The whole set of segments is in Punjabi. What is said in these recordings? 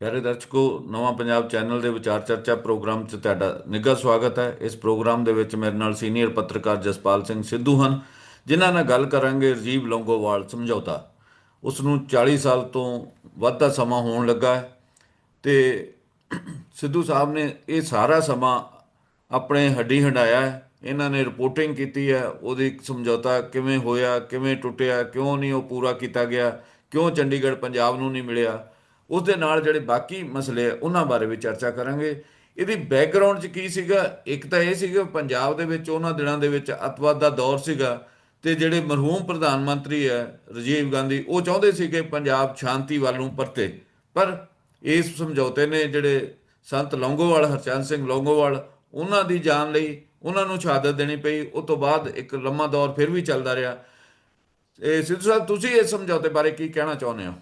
ਪਿਆਰੇ ਦਰਸ਼ਕੋ, ਨਵਾਂ ਪੰਜਾਬ ਚੈਨਲ ਦੇ ਵਿਚਾਰ ਚਰਚਾ ਪ੍ਰੋਗਰਾਮ 'ਚ ਤੁਹਾਡਾ ਨਿੱਘਾ ਸਵਾਗਤ ਹੈ। ਇਸ ਪ੍ਰੋਗਰਾਮ ਦੇ ਵਿੱਚ ਮੇਰੇ ਨਾਲ ਸੀਨੀਅਰ ਪੱਤਰਕਾਰ ਜਸਪਾਲ ਸਿੰਘ ਸਿੱਧੂ ਹਨ, ਜਿਨ੍ਹਾਂ ਨਾਲ ਗੱਲ ਕਰਾਂਗੇ ਰਜੀਵ ਲੌਂਗੋਵਾਲ ਸਮਝੌਤਾ। ਉਸ ਨੂੰ 40 ਸਾਲ ਤੋਂ ਵੱਧ ਦਾ ਸਮਾਂ ਹੋਣ ਲੱਗਾ ਹੈ ਤੇ ਸਿੱਧੂ ਸਾਹਿਬ ਨੇ ਇਹ ਸਾਰਾ ਸਮਾਂ ਆਪਣੇ ਹੱਡੀ ਹੰਡਾਇਆ ਹੈ। ਇਹਨਾਂ ਨੇ ਰਿਪੋਰਟਿੰਗ ਕੀਤੀ ਹੈ, ਉਹਦੀ ਸਮਝੌਤਾ ਕਿਵੇਂ ਹੋਇਆ, ਕਿਵੇਂ ਟੁੱਟਿਆ, ਕਿਉਂ ਨਹੀਂ ਉਹ ਪੂਰਾ ਕੀਤਾ ਗਿਆ, ਕਿਉਂ ਚੰਡੀਗੜ੍ਹ ਪੰਜਾਬ ਨੂੰ ਨਹੀਂ ਮਿਲਿਆ। ਉਸ ਦੇ ਨਾਲ ਜਿਹੜੇ ਬਾਕੀ ਮਸਲੇ ਆ, ਉਹਨਾਂ ਬਾਰੇ ਵੀ ਚਰਚਾ ਕਰਾਂਗੇ। ਇਹਦੀ ਬੈਕਗ੍ਰਾਉਂਡ 'ਚ ਕੀ ਸੀਗਾ? ਇੱਕ ਤਾਂ ਇਹ ਸੀਗਾ, ਪੰਜਾਬ ਦੇ ਵਿੱਚ ਉਹਨਾਂ ਦਿਨਾਂ ਦੇ ਵਿੱਚ ਅਤਵਾਦ ਦਾ ਦੌਰ ਸੀਗਾ ਤੇ ਜਿਹੜੇ ਮਰਹੂਮ ਪ੍ਰਧਾਨ ਮੰਤਰੀ ਹੈ ਰਾਜੀਵ ਗਾਂਧੀ, ਉਹ ਚਾਹੁੰਦੇ ਸੀ ਕਿ ਪੰਜਾਬ ਸ਼ਾਂਤੀ ਵੱਲ ਨੂੰ ਪਰਤੇ। ਪਰ ਇਸ ਸਮਝੌਤੇ ਨੇ ਜਿਹੜੇ ਸੰਤ ਲੌਂਗੋਵਾਲ, ਹਰਚੰਦ ਸਿੰਘ ਲੌਂਗੋਵਾਲ, ਉਹਨਾਂ ਦੀ ਜਾਨ ਲਈ ਉਹਨਾਂ ਨੂੰ ਸ਼ਹਾਦਤ ਦੇਣੀ ਪਈ। ਉਸ ਤੋਂ ਬਾਅਦ ਇੱਕ ਲੰਮਾ ਦੌਰ ਫਿਰ ਵੀ ਚੱਲਦਾ ਰਿਹਾ। ਇਹ ਸਿੱਧੂ ਸਾਹਿਬ, ਤੁਸੀਂ ਇਸ ਸਮਝੌਤੇ ਬਾਰੇ ਕੀ ਕਹਿਣਾ ਚਾਹੁੰਦੇ ਹੋ?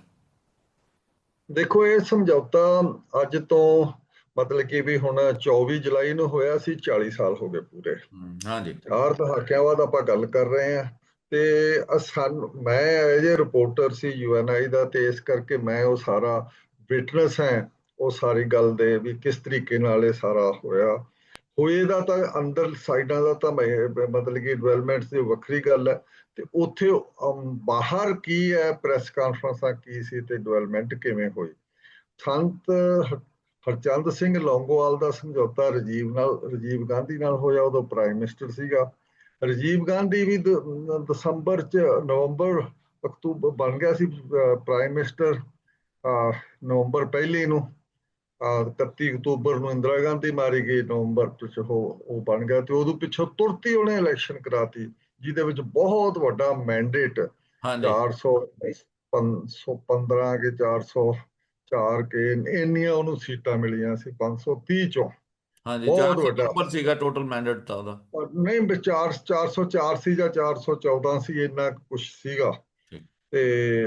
ਦੇਖੋ ਇਹ ਸਮਝੌਤਾ ਅੱਜ ਤੋਂ ਮਤਲਬ ਕਿ ਵੀ ਹੁਣ 24 ਜੁਲਾਈ ਨੂੰ ਹੋਇਆ ਸੀ 40 ਸਾਲ ਹੋ ਗਏ ਪੂਰੇ। ਹਾਂਜੀ ਚਾਰ ਦਹਾਕਿਆਂ ਬਾਅਦ ਆਪਾਂ ਗੱਲ ਕਰ ਰਹੇ ਹਾਂ। ਤੇ ਸਾਨੂੰ ਮੈਂ ਏ ਰਿਪੋਰਟਰ ਸੀ ਯੂਐਨਆਈ ਦਾ ਤੇ ਇਸ ਕਰਕੇ ਮੈਂ ਉਹ ਸਾਰਾ ਵਿਟਨੈਸ ਹੈ ਉਹ ਸਾਰੀ ਗੱਲ ਦੇ ਵੀ ਕਿਸ ਤਰੀਕੇ ਨਾਲ ਇਹ ਸਾਰਾ ਹੋਇਆ। ਹੋਏ ਦਾ ਤਾਂ ਅੰਦਰ ਸਾਈਡਾਂ ਦਾ ਤਾਂ ਮੈਂ- ਮਤਲਬ ਕਿ ਡਿਵੈਲਪਮੈਂਟ ਦੀ ਵੱਖਰੀ ਗੱਲ ਹੈ। ਤੇ ਉੱਥੇ ਬਾਹਰ ਕੀ ਹੈ ਪ੍ਰੈਸ ਕਾਨਫਰੰਸਾਂ ਕੀ ਸੀ ਤੇ ਡਿਵੈਲਪਮੈਂਟ ਕਿਵੇਂ ਹੋਈ? ਸੰਤ ਹ- ਹਰਚੰਦ ਸਿੰਘ ਲੌਂਗੋਵਾਲ ਦਾ ਸਮਝੌਤਾ ਰਾਜੀਵ ਨਾਲ ਰਾਜੀਵ ਗਾਂਧੀ ਨਾਲ ਹੋਇਆ ਉਦੋਂ ਪ੍ਰਾਈਮ ਮਿਨਿਸਟਰ ਸੀਗਾ। ਰਾਜੀਵ ਗਾਂਧੀ ਵੀ ਦ- ਦਸੰਬਰ ਚ ਨਵੰਬਰ ਅਕਤੂਬਰ ਬਣ ਗਿਆ ਸੀ ਪ੍ਰਾਈਮ ਮਿਨਿਸਟਰ ਨਵੰਬਰ ਪਹਿਲੇ ਨੂੰ। ਅਹ, 31 ਅਕਤੂਬਰ ਨੂੰ ਇੰਦਰਾ ਗਾਂਧੀ ਮਾਰੀ ਗਈ ਨਵੰਬਰ ਚ ਉਹ ਉਹ ਬਣ ਗਿਆ ਤੇ ਉਦੋਂ ਪਿੱਛੋਂ ਤੁਰਤੀ ਉਹਨੇ ਇਲੈਕਸ਼ਨ ਕਰਾਤੀ। ਜਿਹਦੇ ਵਿੱਚ ਬਹੁਤ ਵੱਡਾ ਮੈਂਡੇਟ ਹਾਂਜੀ। 400 515 ਕੇ 404 ਕੇ ਇੰਨੀਆਂ ਉਹਨੂੰ ਸੀਟਾਂ ਮਿਲੀਆਂ ਸੀ 530 ਚੋਂ। ਹਾਂਜੀ ਬਹੁਤ 400 ਵੱਡਾ। ਉੱਪਰ ਸੀਗਾ ਟੋਟਲ ਮੈਂਡੇਟ ਤਾਂ ਉਹਦਾ। ਪਰ ਨਹੀਂ ਵਿਚਾਰ 404 ਸੀ ਜਾਂ 414 ਸੀ ਇੰਨਾ ਕੁਝ ਸੀਗਾ। ਤੇ